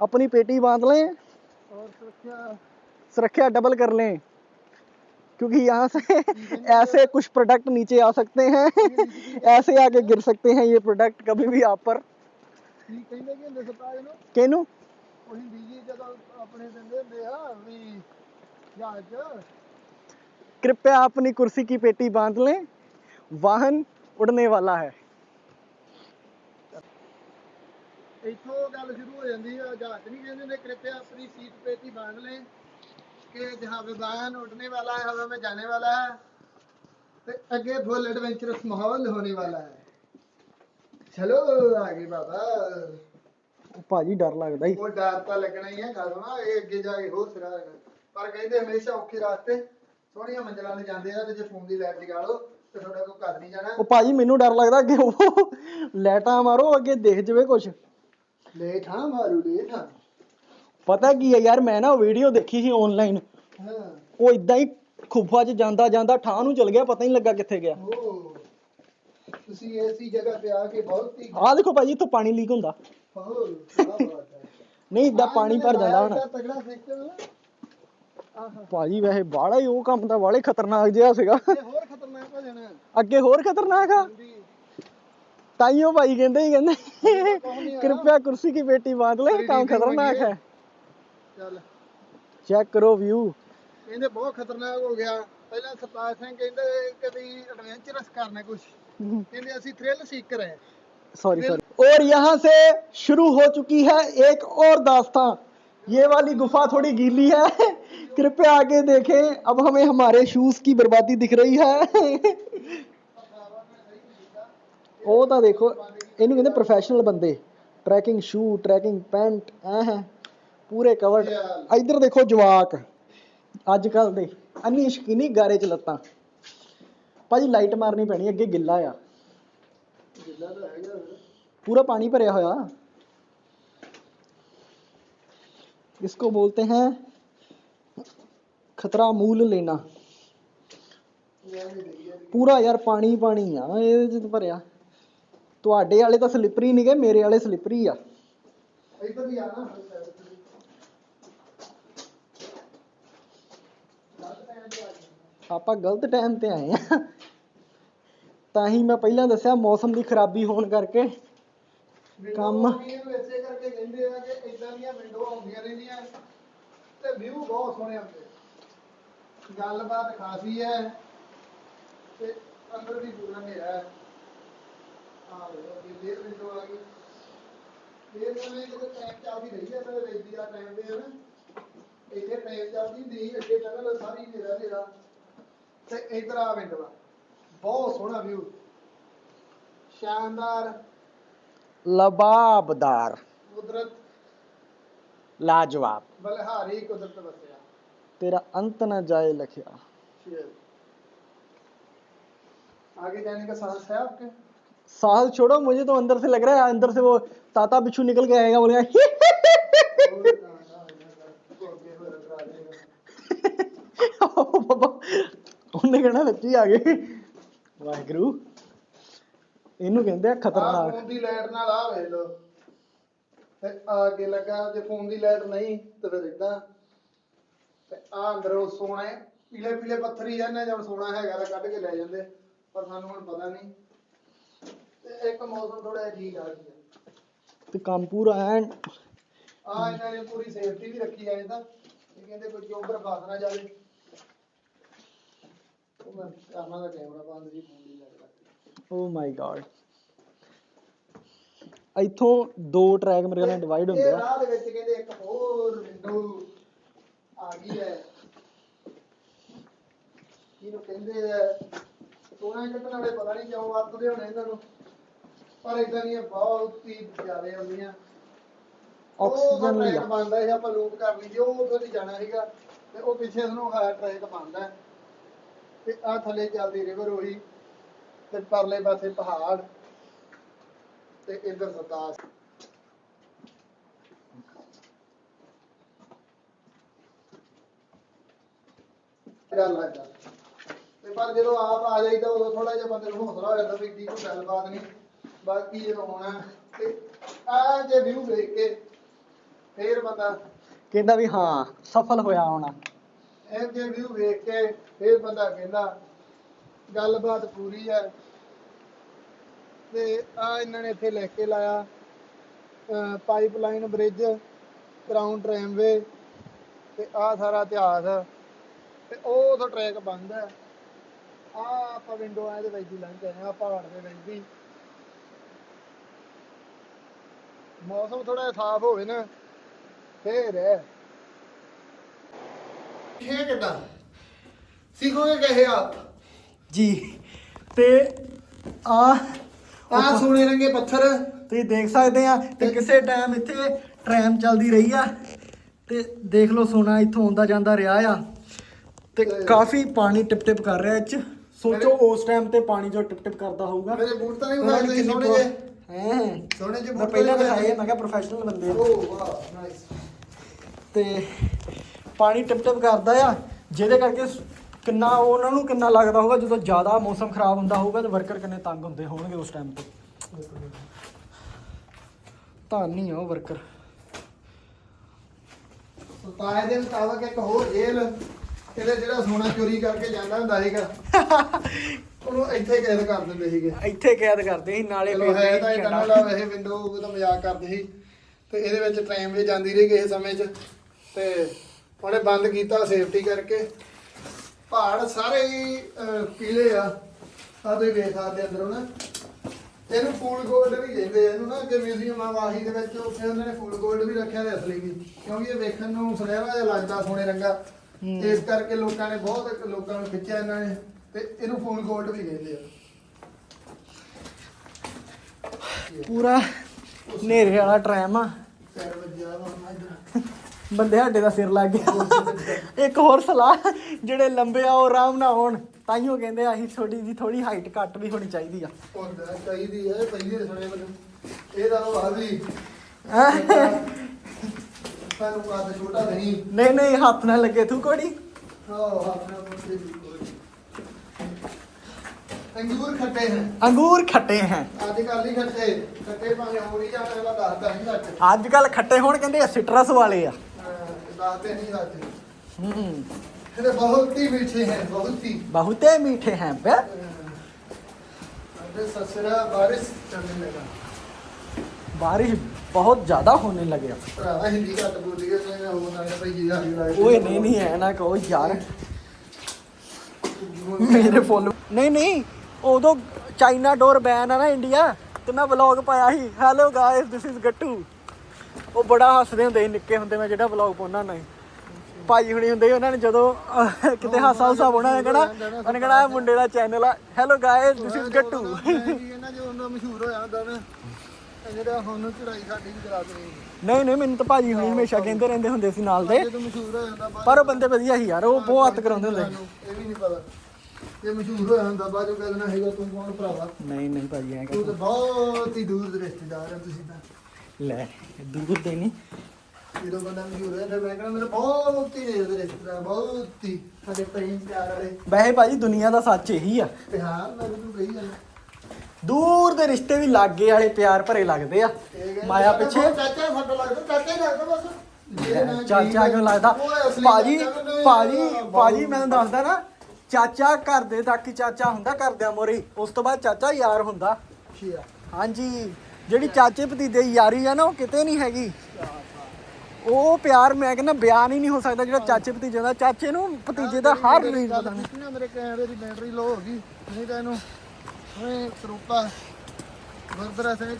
अपनी पेटी बाँध लें और सुरक्षा सुरक्षा डबल कर लें क्योंकि यहाँ से ऐसे कुछ प्रोडक्ट नीचे आ सकते हैं ऐसे आके गिर सकते हैं ये प्रोडक्ट कभी भी आप पर। केनु? कृपया अपनी कुर्सी की पेटी बाँध लें वाहन उड़ने वाला है। ਇੱਥੋਂ ਗੱਲ ਸ਼ੁਰੂ ਹੋ ਜਾਂਦੀ ਆ ਜਹਾਜ਼ ਨਹੀਂ ਕਹਿੰਦੇ ਨੇ कृपया अपनी सीट पेटी बांध लें कि जहाँ विमान उड़ने वाला है हवा में जाने वाला है तो आगे फुल एडवेंचरस माहौल होने वाला है चलो आगे बाबा ਉਹ ਭਾਜੀ ਡਰ ਲੱਗਦਾ ਹੀ ਉਹ ਡਰ ਤਾਂ ਲੱਗਣਾ ਹੀ ਹੈ ਗੱਲ ਨਾ ਇਹ ਅੱਗੇ ਜਾ ਕੇ ਹੋਰ ਸਿਰਾ ਹੈਗਾ ਪਰ ਕਹਿੰਦੇ ਹਮੇਸ਼ਾ ਔਖੇ ਰਾਸਤੇ ਸੋਹਣੀਆਂ ਮੰਜ਼ਲਾਂ ਤੇ ਜਾਂਦੇ ਆ ਤੇ ਜੇ ਫੋਨ ਦੀ ਲਾਈਟ ਜਗਾ ਲਓ ਤੇ ਤੁਹਾਡਾ ਕੋਈ ਘਰ ਨਹੀਂ ਜਾਣਾ ਉਹ ਭਾਜੀ ਮੈਨੂੰ ਡਰ ਲੱਗਦਾ ਕਿ ਉਹ ਲੈਟਾਂ ਮਾਰੋ ਅੱਗੇ ਦਿਖ ਜਵੇ ਕੁਝ ਲੇਟ ਹਾਂ ਮਾਰੂ ਲੇਟ ਹਾਂ। ਪਤਾ ਕੀ ਹੈ ਯਾਰ ਮੈਂ ਨਾ ਵੀਡੀਓ ਦੇਖੀ ਸੀ ਆਨਲਾਈਨ ਹਾਂ। ਉਹ ਇਦਾਂ ਹੀ ਖੁੱਫਾ 'ਚ ਜਾਂਦਾ ਜਾਂਦਾ ਠਾਹ ਨੂੰ ਚਲ ਗਿਆ ਪਤਾ ਹੀ ਨਹੀਂ ਲੱਗਾ ਕਿੱਥੇ ਗਿਆ। ਉਹ ਤੁਸੀਂ ਐਸੀ ਜਗ੍ਹਾ ਤੇ ਆ ਕੇ ਬਹੁਤ ਹੀ ਆਹ ਦੇਖੋ ਭਾਜੀ ਇੱਥੋਂ ਪਾਣੀ ਲੀਕ ਹੁੰਦਾ। ਹੋਰ ਕੀ ਬਾਤ ਹੈ। ਨਹੀਂ ਇਦਾਂ ਪਾਣੀ ਭਰ ਜਾਂਦਾ ਹੁਣ। ਤਗੜਾ ਸਿਸਟਮ ਹੈ ਆਹਾ। ਭਾਜੀ ਵੈਸੇ ਬਾਹਲਾ ਹੀ ਉਹ ਕੰਮ ਤਾਂ ਬਾਹਲਾ ਹੀ ਖਤਰਨਾਕ ਜਿਹਾ ਸੀਗਾ। ਇਹ ਹੋਰ ਖਤਰਨਾਕ ਹੋ ਜਾਣਾ। ਅੱਗੇ ਹੋਰ ਖਤਰਨਾਕ ਆ? ताइयों भाई कहते ही कहते कृपया कुर्सी की पेटी बाँध ले काम खतरनाक है चेक करो व्यू से शुरू हो चुकी है एक और दास्तां ये वाली गुफा थोड़ी गीली है कृपया आगे देखें अब हमें हमारे शूज़ की बर्बादी दिख रही है ਉਹ ਤਾਂ ਦੇਖੋ ਇਹਨੂੰ ਕਹਿੰਦੇ ਪ੍ਰੋਫੈਸ਼ਨਲ ਬੰਦੇ ਟਰੈਕਿੰਗ ਸ਼ੂ ਟਰੈਕਿੰਗ ਪੈਂਟ ਐ ਹੈ ਪੂਰੇ ਕਵਰਡ ਇੱਧਰ ਦੇਖੋ ਜਵਾਕ ਅੱਜ ਕੱਲ ਦੇ ਅੰਨੀ ਸ਼ਕੀਨੀ ਗਾਰੇ ਚ ਲੱਤਾਂ ਭਾਜੀ ਲਾਈਟ ਮਾਰਨੀ ਪੈਣੀ ਅੱਗੇ ਗਿੱਲਾ ਆ ਜਿੱਲਾ ਤਾਂ ਹੈਗਾ ਫਿਰ। पूरा पानी भरया होया इसको बोलते हैं ਖਤਰਾ ਮੂਲ ਲੈਣਾ ਪੂਰਾ ਯਾਰ ਪਾਣੀ ਹੀ ਪਾਣੀ ਆ ਇਹਦੇ ਚ ਭਰਿਆ ਤੁਹਾਡੇ ਵਾਲੇ ਤਾਂ ਸਲਿੱਪਰੀ ਨਹੀਂਗੇ ਮੇਰੇ ਵਾਲੇ ਸਲਿੱਪਰੀ ਆ। ਇੱਧਰ ਵੀ ਆ ਨਾ। ਆਪਾਂ ਗਲਤ ਟਾਈਮ ਤੇ ਆਏ ਆ। ਤਾਂ ਹੀ ਮੈਂ ਪਹਿਲਾਂ ਦੱਸਿਆ ਮੌਸਮ ਦੀ ਖਰਾਬੀ ਹੋਣ ਕਰਕੇ ਕੰਮ- ਇਸੇ ਕਰਕੇ ਕਹਿੰਦੇ ਆ ਕਿ ਇਦਾਂ ਦੀਆਂ ਵਿੰਡੋ ਆਉਂਦੀਆਂ ਰਹਿੰਦੀਆਂ ਤੇ ਵਿਊ ਬਹੁਤ ਸੋਹਣੇ ਆਉਂਦੇ ਗੱਲਬਾਤ ਖਾਸੀ ਹੈ ਤੇ ਅੰਦਰ ਵੀ ਪੂਰਾ ਹਨੇਰਾ ਹੈ। ਆ ਲੋ ਇਹ ਫੇਰ ਵਿੰਡੋ ਆ ਗਈ ਫੇਰ ਜਿਵੇਂ ਜਦੋਂ ਟਾਈਮ ਚੱਲਦੀ ਰਹੀ ਹੈ ਤੇ ਰੇਦੀ ਦਾ ਟਾਈਮ ਤੇ ਹੈ ਨਾ ਇੱਥੇ ਟਾਈਮ ਚੱਲਦੀ ਨਹੀਂ ਅੱਗੇ ਚੱਲਣ ਸਾਰੀ ਹਨੇਰਾ ਹਨੇਰਾ ਤੇ ਇਧਰ ਆ ਵਿੰਡੋ ਆ ਬਹੁਤ ਸੋਹਣਾ ਵਿਊ ਸ਼ਾਨਦਾਰ ਲਬਾਬਦਾਰ ਕੁਦਰਤ ਲਾਜਵਾਬ ਬਲਹਾਰੀ ਕੁਦਰਤ ਵਸਿਆ तेरा अंत न जाए लखिया शेर आगे जाने का साहस है आपके साहस छोड़ो मुझे तो अंदर से लग रहा है अंदर से वो ताता बिच्छू निकल के आएगा बोलेगा ओ बाबा ਉਹਨੇ ਕਹਿਣਾ ਸੱਚੀ ਆ ਗਏ ਵਾਹਿਗੁਰੂ ਇਹਨੂੰ ਕਹਿੰਦੇ ਆ ਖਤਰਨਾਕ ਫੋਨ ਦੀ ਲਾਈਟ ਨਾਲ ਆ ਵੇਖ ਲੋ ਤੇ ਆ ਅੱਗੇ ਲੱਗਾ ਜੇ ਫੋਨ ਦੀ ਲਾਈਟ ਨਹੀਂ ਤੇ ਫਿਰ ਇਦਾਂ ਤੇ ਆ ਅੰਦਰ ਉਹ ਸੋਨਾ ਹੈ ਪੀਲੇ ਪੀਲੇ ਪੱਥਰ ਹੀ ਜਾਂਦੇ ਜਦ ਸੋਨਾ ਹੈਗਾ ਤਾਂ ਕੱਢ ਕੇ ਲੈ ਜਾਂਦੇ ਪਰ ਸਾਨੂੰ ਹੁਣ ਪਤਾ ਨਹੀਂ ਤੇ ਇੱਕ ਮੌਸਮ ਥੋੜਾ ਠੀਕ ਆ ਗਿਆ ਤੇ ਕੰਮ ਪੂਰਾ ਐਨ ਆ ਇਹਨਾਂ ਨੇ ਪੂਰੀ ਸੇਫਟੀ ਵੀ ਰੱਖੀ ਆ ਇਹਦਾ ਇਹ ਕਹਿੰਦੇ ਕੋਈ ਚੋਬਰ ਫਸ ਨਾ ਜਾਵੇ। ਉਹ ਮੈਂ ਕਰਨਾ ਦਾ ਕੈਮਰਾ ਬੰਦ ਸੀ ਫੋਨ ਦੀ ਲਾਈਟ ਓ ਮਾਈ ਗॉड ਇੱਥੋਂ ਦੋ ਟਰੈਕ ਮੇਰੇ ਨਾਲ ਡਿਵਾਈਡ ਹੁੰਦੇ ਇਹ ਆ ਰਾਹ ਦੇ ਵਿੱਚ ਕਹਿੰਦੇ ਇੱਕ ਹੋਰ ਵਿੰਡੋ ਆ ਗਈ ਹੈ। ਇਹਨੂੰ ਕਹਿੰਦੇ ਸੋਨਾ ਕੱਢਣ ਵਾਲੇ ਪਤਾ ਨਹੀਂ ਕਿਉਂ ਵਰਤਦੇ ਹੋਣੇ ਇਹਨਾਂ ਨੂੰ। ਪਰ ਇਦਾਂ ਦੀਆਂ ਬਹੁਤ ਹੀ ਜ਼ਿਆਦਾ ਆਉਂਦੀਆਂ। ਆਕਸੀਜਨ ਲਈ ਬੰਦਾ ਹੈ ਆਪਾਂ ਲੂਪ ਕਰ ਲਈਏ ਉਹ ਉਧਰ ਹੀ ਜਾਣਾ ਸੀਗਾ ਤੇ ਉਹ ਪਿੱਛੇ ਨੂੰ ਹੈ ਟਰੈਕ ਬੰਦਾ ਤੇ ਆ ਥੱਲੇ ਚੱਲਦੀ ਰਿਵਰ ਉਹੀ ਤੇ ਪਰਲੇ ਪਾਸੇ ਪਹਾੜ ਤੇ ਇੱਧਰ ਸਤਾਸ ਲੱਗਦਾ? ਤੇ ਪਰ ਜਦੋਂ ਆਪ ਆ ਜਾਈਦਾ ਉਦੋਂ ਥੋੜਾ ਜਿਹਾ ਬੰਦੇ ਨੂੰ ਹੌਸਲਾ ਹੋ ਜਾਂਦਾ ਵੀ ਕੀ ਕੋਈ ਗੱਲਬਾਤ ਨਹੀਂ। ਬਾਕੀ ਜਦੋਂ ਆਉਣਾ ਤੇ ਆ ਜੇ ਵਿਊ ਵੇਖ ਕੇ ਫੇਰ ਬੰਦਾ ਕਹਿੰਦਾ ਵੀ ਹਾਂ ਸਫਲ ਹੋਇਆ ਹੋਣਾ। ਇਹ ਜੇ ਵਿਊ ਵੇਖ ਕੇ ਫੇਰ ਬੰਦਾ ਕਹਿੰਦਾ ਗੱਲਬਾਤ ਪੂਰੀ ਹੈ। ਤੇ ਆ ਇਹਨਾਂ ਨੇ ਇੱਥੇ ਲਿਖ ਕੇ ਲਾਇਆ ਪਾਈਪਲਾਈਨ ਬ੍ਰਿਜ ਕਰਾਊਨ ਟ੍ਰੈਮਵੇ ਤੇ ਆ ਸਾਰਾ ਇਤਿਹਾਸ। ਤੇ ਉਹ ਉਥੋਂ ਟਰੈਕ ਬੰਦ ਹੈ। ਆ ਆਪਾਂ ਵਿੰਡੋ ਆ ਇਹਦੇ ਵਿੱਚ ਹੀ ਲੰਘ ਆਏ ਆ ਪਹਾੜ ਦੇ ਵਿੱਚ ਦੀ ਮੌਸਮ ਥੋੜਾ ਸਾਫ਼ ਹੋਵੇ ਨਾ ਫੇਰ ਹੈ। ਇਹ ਕਿਦਾਂ? ਸਿੱਖੋਗੇ ਕਹੇ ਆਪ? ਜੀ ਤੇ ਆ ਆ ਸੋਨੇ ਰੰਗੇ ਪੱਥਰ। ਤੁਸੀਂ ਦੇਖ ਸਕਦੇ ਆ ਤੇ ਕਿਸੇ ਟਾਈਮ ਇੱਥੇ ਟ੍ਰੈਮ ਚੱਲਦੀ ਰਹੀ ਆ। ਤੇ ਦੇਖ ਲਓ ਸੋਨਾ ਇੱਥੋਂ ਆਉਂਦਾ ਜਾਂਦਾ ਰਿਹਾ ਆ। ਤੇ ਕਾਫੀ ਪਾਣੀ ਟਿਪ ਟਿਪ ਕਰ ਰਿਹਾ ਇੱਚ। ਸੋਚੋ ਉਸ ਟਾਈਮ ਤੇ ਪਾਣੀ ਜੋ ਟਿਪ ਟਿਪ ਕਰਦਾ ਹੋਊਗਾ। ਮੇਰੇ ਬੂਟ ਤਾਂ ਨਹੀਂ ਉਤਾਰਦੇ ਸੋਨੇ ਦੇ ਸੋਹਣੇ ਹੈਂ ਜਿਹੇ ਮੈਂ ਪਹਿਲਾਂ ਦਿਖਾਏ ਆ, ਮੈਂ ਕਿਹਾ ਪ੍ਰੋਫੈਸ਼ਨਲ ਬੰਦੇ ਆ। ਓ ਵਾਹ ਨਾਈਸ ਤੇ ਪਾਣੀ ਟਿਪ ਟਿਪ ਕਰਦਾ ਆ ਜਿਹਦੇ ਕਰਕੇ ਸ- ਕਿੰਨਾ ਉਹਨਾਂ ਨੂੰ ਕਿੰਨਾ ਲੱਗਦਾ ਹੋਊਗਾ ਜਦੋਂ ਜ਼ਿਆਦਾ ਮੌਸਮ ਖਰਾਬ ਹੁੰਦਾ ਹੋਊਗਾ ਤੇ ਵਰਕਰ ਕਿੰਨੇ ਤੰਗ ਹੁੰਦੇ ਹੋਣਗੇ ਉਸ ਟਾਈਮ ਤੇ। ਤਾਂ ਨਹੀਂ ਆ ਉਹ ਵਰਕਰ ਸੁਤਾਏ ਦੇ ਮੁਤਾਬਕ ਇੱਕ ਹੋਰ ਜੇਲ੍ਹ ਇਹਦੇ ਜਿਹੜਾ ਸੋਨਾ ਚੋਰੀ ਕਰਕੇ ਜਾਂਦਾ ਹੁੰਦਾ ਸੀਗਾ। ਉਹਨੂੰ ਇੱਥੇ ਕੈਦ ਕਰ ਦਿੰਦੇ ਸੀਗੇ। ਇੱਥੇ ਕੈਦ ਕਰਦੇ ਸੀ ਨਾਲੇ ਚਲੋ ਫੇਰ ਹੈ ਤਾਂ ਇਹ ਟਨਲ ਆ ਵੈਸੇ ਵਿੰਡੋ ਉਹ ਤਾਂ ਮਜ਼ਾਕ ਕਰਦੇ ਸੀ। ਤੇ ਇਹਦੇ ਵਿੱਚ ਟ੍ਰੇਨ ਵੀ ਜਾਂਦੀ ਰਹੀ ਕਿਸੇ ਸਮੇਂ 'ਚ। ਤੇ ਉਹਨੇ ਬੰਦ ਕੀਤਾ ਸੇਫਟੀ ਕਰਕੇ। ਪਹਾੜ ਸਾਰੇ ਹੀ ਅਹ, ਪੀਲੇ ਆ। ਆ ਤੁਸੀਂ ਵੇਖ ਸਕਦੇ ਅੰਦਰੋਂ ਨਾ। ਇਹਨੂੰ ਫੂਲ ਗੋਲਡ ਵੀ ਕਹਿੰਦੇ ਆ ਇਹਨੂੰ ਨਾ ਕਿ ਮਿਊਜ਼ੀਅਮ ਆ ਵਾਹੀ ਦੇ ਵਿੱਚ ਉੱਥੇ ਉਹਨਾਂ ਨੇ ਫੂਲ ਗੋਲਡ ਵੀ ਰੱਖਿਆ ਤੇ ਅਸਲੀ ਵੀ। ਕਿਉਂਕਿ ਇਹ ਵੇਖਣ ਨੂੰ ਸੁਨਹਿਰਾ ਜਿਹਾ ਲੱਗਦਾ ਸੋਨੇ ਰੰਗਾ। ਇਸ ਕਰਕੇ ਲੋਕਾਂ ਨੇ ਬਹੁਤ ਲੋਕਾਂ ਨੂੰ ਖਿੱਚਿਆ ਇਹਨਾਂ ਨੇ। ਤੇ ਇਹਨੂੰ ਫੂਲ ਗੋਲਡ ਵੀ ਕਹਿੰਦੇ ਆ ਪੂਰਾ ਨੇਰੇ ਵਾਲਾ ਟਰੈਮ ਆ। ਬੰਦੇ ਸਾਡੇ ਦਾ ਸਿਰ ਲੱਗ ਗਿਆ। ਇੱਕ ਹੋਰ ਸਲਾਹ ਜਿਹੜੇ ਲੰਬੇ ਆ ਉਹ ਆਰਾਮ ਨਾਲ ਹੋਣ। ਤਾਈਓ ਕਹਿੰਦੇ ਆ ਥੋੜੀ ਜੀ ਥੋੜੀ ਹਾਈਟ ਘੱਟ ਵੀ ਹੋਣੀ ਚਾਹੀਦੀ ਆ। ਹੁੰਦਾ ਚਾਹੀਦੀ ਹੈ ਪਹਿਲੀ ਰਸਣੇ ਵੱਲ ਇਹ ਤਾਂ ਵਾਹਲੀ ਸਾਨੂੰ ਕਾਦ ਨਹੀਂ। ਨਹੀਂ ਹੱਥ ਨਾ ਲੱਗੇ ਤੂੰ ਕੋੜੀ ਹਾਂ ਹੱਥ ਨਾ ਲੱਗੇ मुझसे भी कोई अंगूर खट्टे हैं ਅੰਗੂਰ ਖੱਟੇ ਹੈ आजकल नहीं खट्टे खट्टे भावे हो नहीं जाने वाला दादा नहीं खट्टे ਅੱਜ ਕੱਲ ਖੱਟੇ ਹੋਣ ਕਹਿੰਦੇ ਸਿਟਰਸ ਵਾਲੇ ਆ दाते नहीं खाते ਹੂੰ ये बहुत ही मीठे हैं बहुत ही ਬਹੁਤੇ ਮੀਠੇ ਹੈ ਬੇ अरे ससुरा बारिश चलने लगा ਬਾਰਿਸ਼ ਬਹੁਤ ਜ਼ਿਆਦਾ ਹੋਣੇ ਲੱਗਿਆ ਭਰਾਵਾ ਹਿੰਦੀ ਘੱਟ ਬੋਲੀ ਗਏ ਤੇ ਉਹ ਨਾ ਭਈ ਜੀ ਆ ਗਈ ਓਏ ਨਹੀਂ ਨਹੀਂ ਐ ਨਾ ਕਹੋ ਯਾਰ ਮੇਰੇ ਫੁੱਲ ਨਹੀਂ ਨਹੀਂ ਉਦੋਂ ਚਾਈਨਾ ਡੋਰ ਬੈਨ ਆ ਨਾ ਇੰਡੀਆ ਤੇ ਮੈਂ ਵਲੌਗ ਪਾਇਆ ਸੀ। Hello guys this is Gattu. ਉਹ ਬੜਾ ਹੱਸਦੇ ਹੁੰਦੇ ਸੀ ਨਿੱਕੇ ਹੁੰਦੇ ਮੈਂ ਜਿਹੜਾ ਵਲੌਗ ਪਾਉਣਾ ਨਾ ਭਾਈ ਹੁਣੀ ਹੁੰਦੇ ਸੀ, ਉਹਨਾਂ ਨੇ ਜਦੋਂ ਅਹ, ਕਿਤੇ ਹਾਸਾ ਹੁਸਾ ਪਾਉਣਾ ਨੇ ਕਹਣਾ ਉਹਨੇ ਕਹਣਾ ਇਹ ਮੁੰਡੇ ਦਾ ਚੈਨਲ ਆ। Hello guys this is Gattu. ਇਹਨਾਂ ਜੋ ਉਹਨਾਂ ਮਸ਼ਹੂਰ ਹੋਇਆ ਹੁੰਦਾ ਨਾ ਇਹ ਜਿਹੜਾ ਹੁਣ ਚੜਾਈ ਸਾਡੀ ਵੀ ਕਰਾ ਦੇ ਨਹੀਂ ਨਹੀਂ ਮੈਨੂੰ ਤਾਂ ਭਾਜੀ ਹੁਣੀ ਹਮੇਸ਼ਾ ਕਹਿੰਦੇ ਰਹਿੰਦੇ ਹੁੰਦੇ ਸੀ ਨਾਲ ਦੇ। ਜਦੋਂ ਮਸ਼ਹੂਰ ਹੋ ਜਾਂਦਾ ਬਾਅਦ ਪਰ ਉਹ ਬੰਦੇ ਵਧੀਆ ਸੀ ਯਾਰ ਉਹ ਬਹੁਤ ਹੱਥ ਕਰਾਉਂਦੇ ਹੁੰਦੇ ਇਹ ਵੀ ਨਹੀਂ ਪਤਾ ਜੇ ਮਸ਼ਹੂਰ ਹੋਇਆ ਹੁੰਦਾ ਬਾਅਦ ਚੋਂ ਕਹਿਣਾ ਹੈਗਾ ਤੂੰ ਕੌਣ ਭਰਾਵਾ? ਨਹੀਂ ਨਹੀਂ ਭਾਜੀ ਐਂ ਤੂੰ ਤਾਂ ਬਹੁਤ ਹੀ ਦੂਰ ਦੇ ਰਿਸ਼ਤੇਦਾਰ ਆ ਤੁਸੀਂ ਤਾਂ। ਲੈ ਦੂਰ ਦੇ ਨਹੀਂ। ਜਦੋਂ ਬੰਦਾ ਮਸ਼ਹੂਰ ਹੋਇਆ ਤਾਂ ਮੈਂ ਕਹਿੰਦਾ ਮੇਰੇ ਬਹੁਤ ਹੀ ਨੇੜੇ ਦੇ ਰਿਸ਼ਤੇਦਾਰ ਬਹੁਤ ਹੀ ਸਾਡੇ ਪ੍ਰੇਮ ਪਿਆਰ ਵਾਲੇ। ਵੈਸੇ ਭਾਜੀ ਦੁਨੀਆ ਦਾ ਸੱਚ ਇਹੀ ਆ। ਤੇ ਹਾਂ ਮੈਂ ਤੈਨੂੰ ਕਹੀ ਜਾਂਦਾ। ਦੂਰ ਦੇ ਰਿਸ਼ਤੇ ਵੀ ਲਾਗੇ ਵਾਲੇ ਪਿਆਰ ਭਰੇ ਲੱਗਦੇ ਆ। ਇਹ ਕਹਿੰਦੇ ਮਾਇਆ ਸਾਡਾ ਪਿੱਛੇ। ਬਹੁਤ ਚਾਚਾ ਸਾਡਾ ਲੱਗਦਾ ਚਾਚਾ ਹੀ ਲੱਗਦਾ ਬਸ। ਚਾਚਾ ਕਿਉਂ ਲੱਗਦਾ? ਉਹ ਅਸਲੀ ਭਾਜੀ ਚਾਚਾ ਭਾਜੀ ਭਾਜੀ ਮੈਂ ਤੁਹਾਨੂੰ ਦੱਸਦਾ ਨਾ ਚਾਚਾ ਘਰ ਦੇ ਤੱਕ ਹੀ ਚਾਚਾ ਹੁੰਦਾ ਘਰਦਿਆਂ ਮੋਰੀ? ਉਸ ਤੋਂ ਬਾਅਦ ਚਾਚਾ ਯਾਰ ਹੁੰਦਾ। ਹਾਂਜੀ ਜਿਹੜੀ ਚਾਚੇ ਭਤੀਜੇ ਦੀ ਯਾਰੀ ਆ ਨਾ ਉਹ ਕਿਤੇ ਨਹੀਂ ਹੈਗੀ। ਉਹ ਪਿਆਰ ਮੈਂ ਕਹਿੰਦਾ ਬਿਆਨ ਹੀ ਨਹੀਂ ਹੋ ਸਕਦਾ ਜਿਹੜਾ ਚਾਚੇ ਭਤੀਜੇ ਦਾ। ਚਾਚੇ ਨੂੰ ਭਤੀਜੇ ਦਾ ਹਰ ਰੀਝ ਪਤਾ ਨਹੀਂ। ਨਾ ਮੇਰੇ ਕੈਮਰੇ ਦੀ ਬੈਟਰੀ ਲੋ ਹੋ ਗਈ। ਨਹੀਂ ਤਾਂ ਇਹਨੂੰ ਓਏ ਸਰੂਪਾ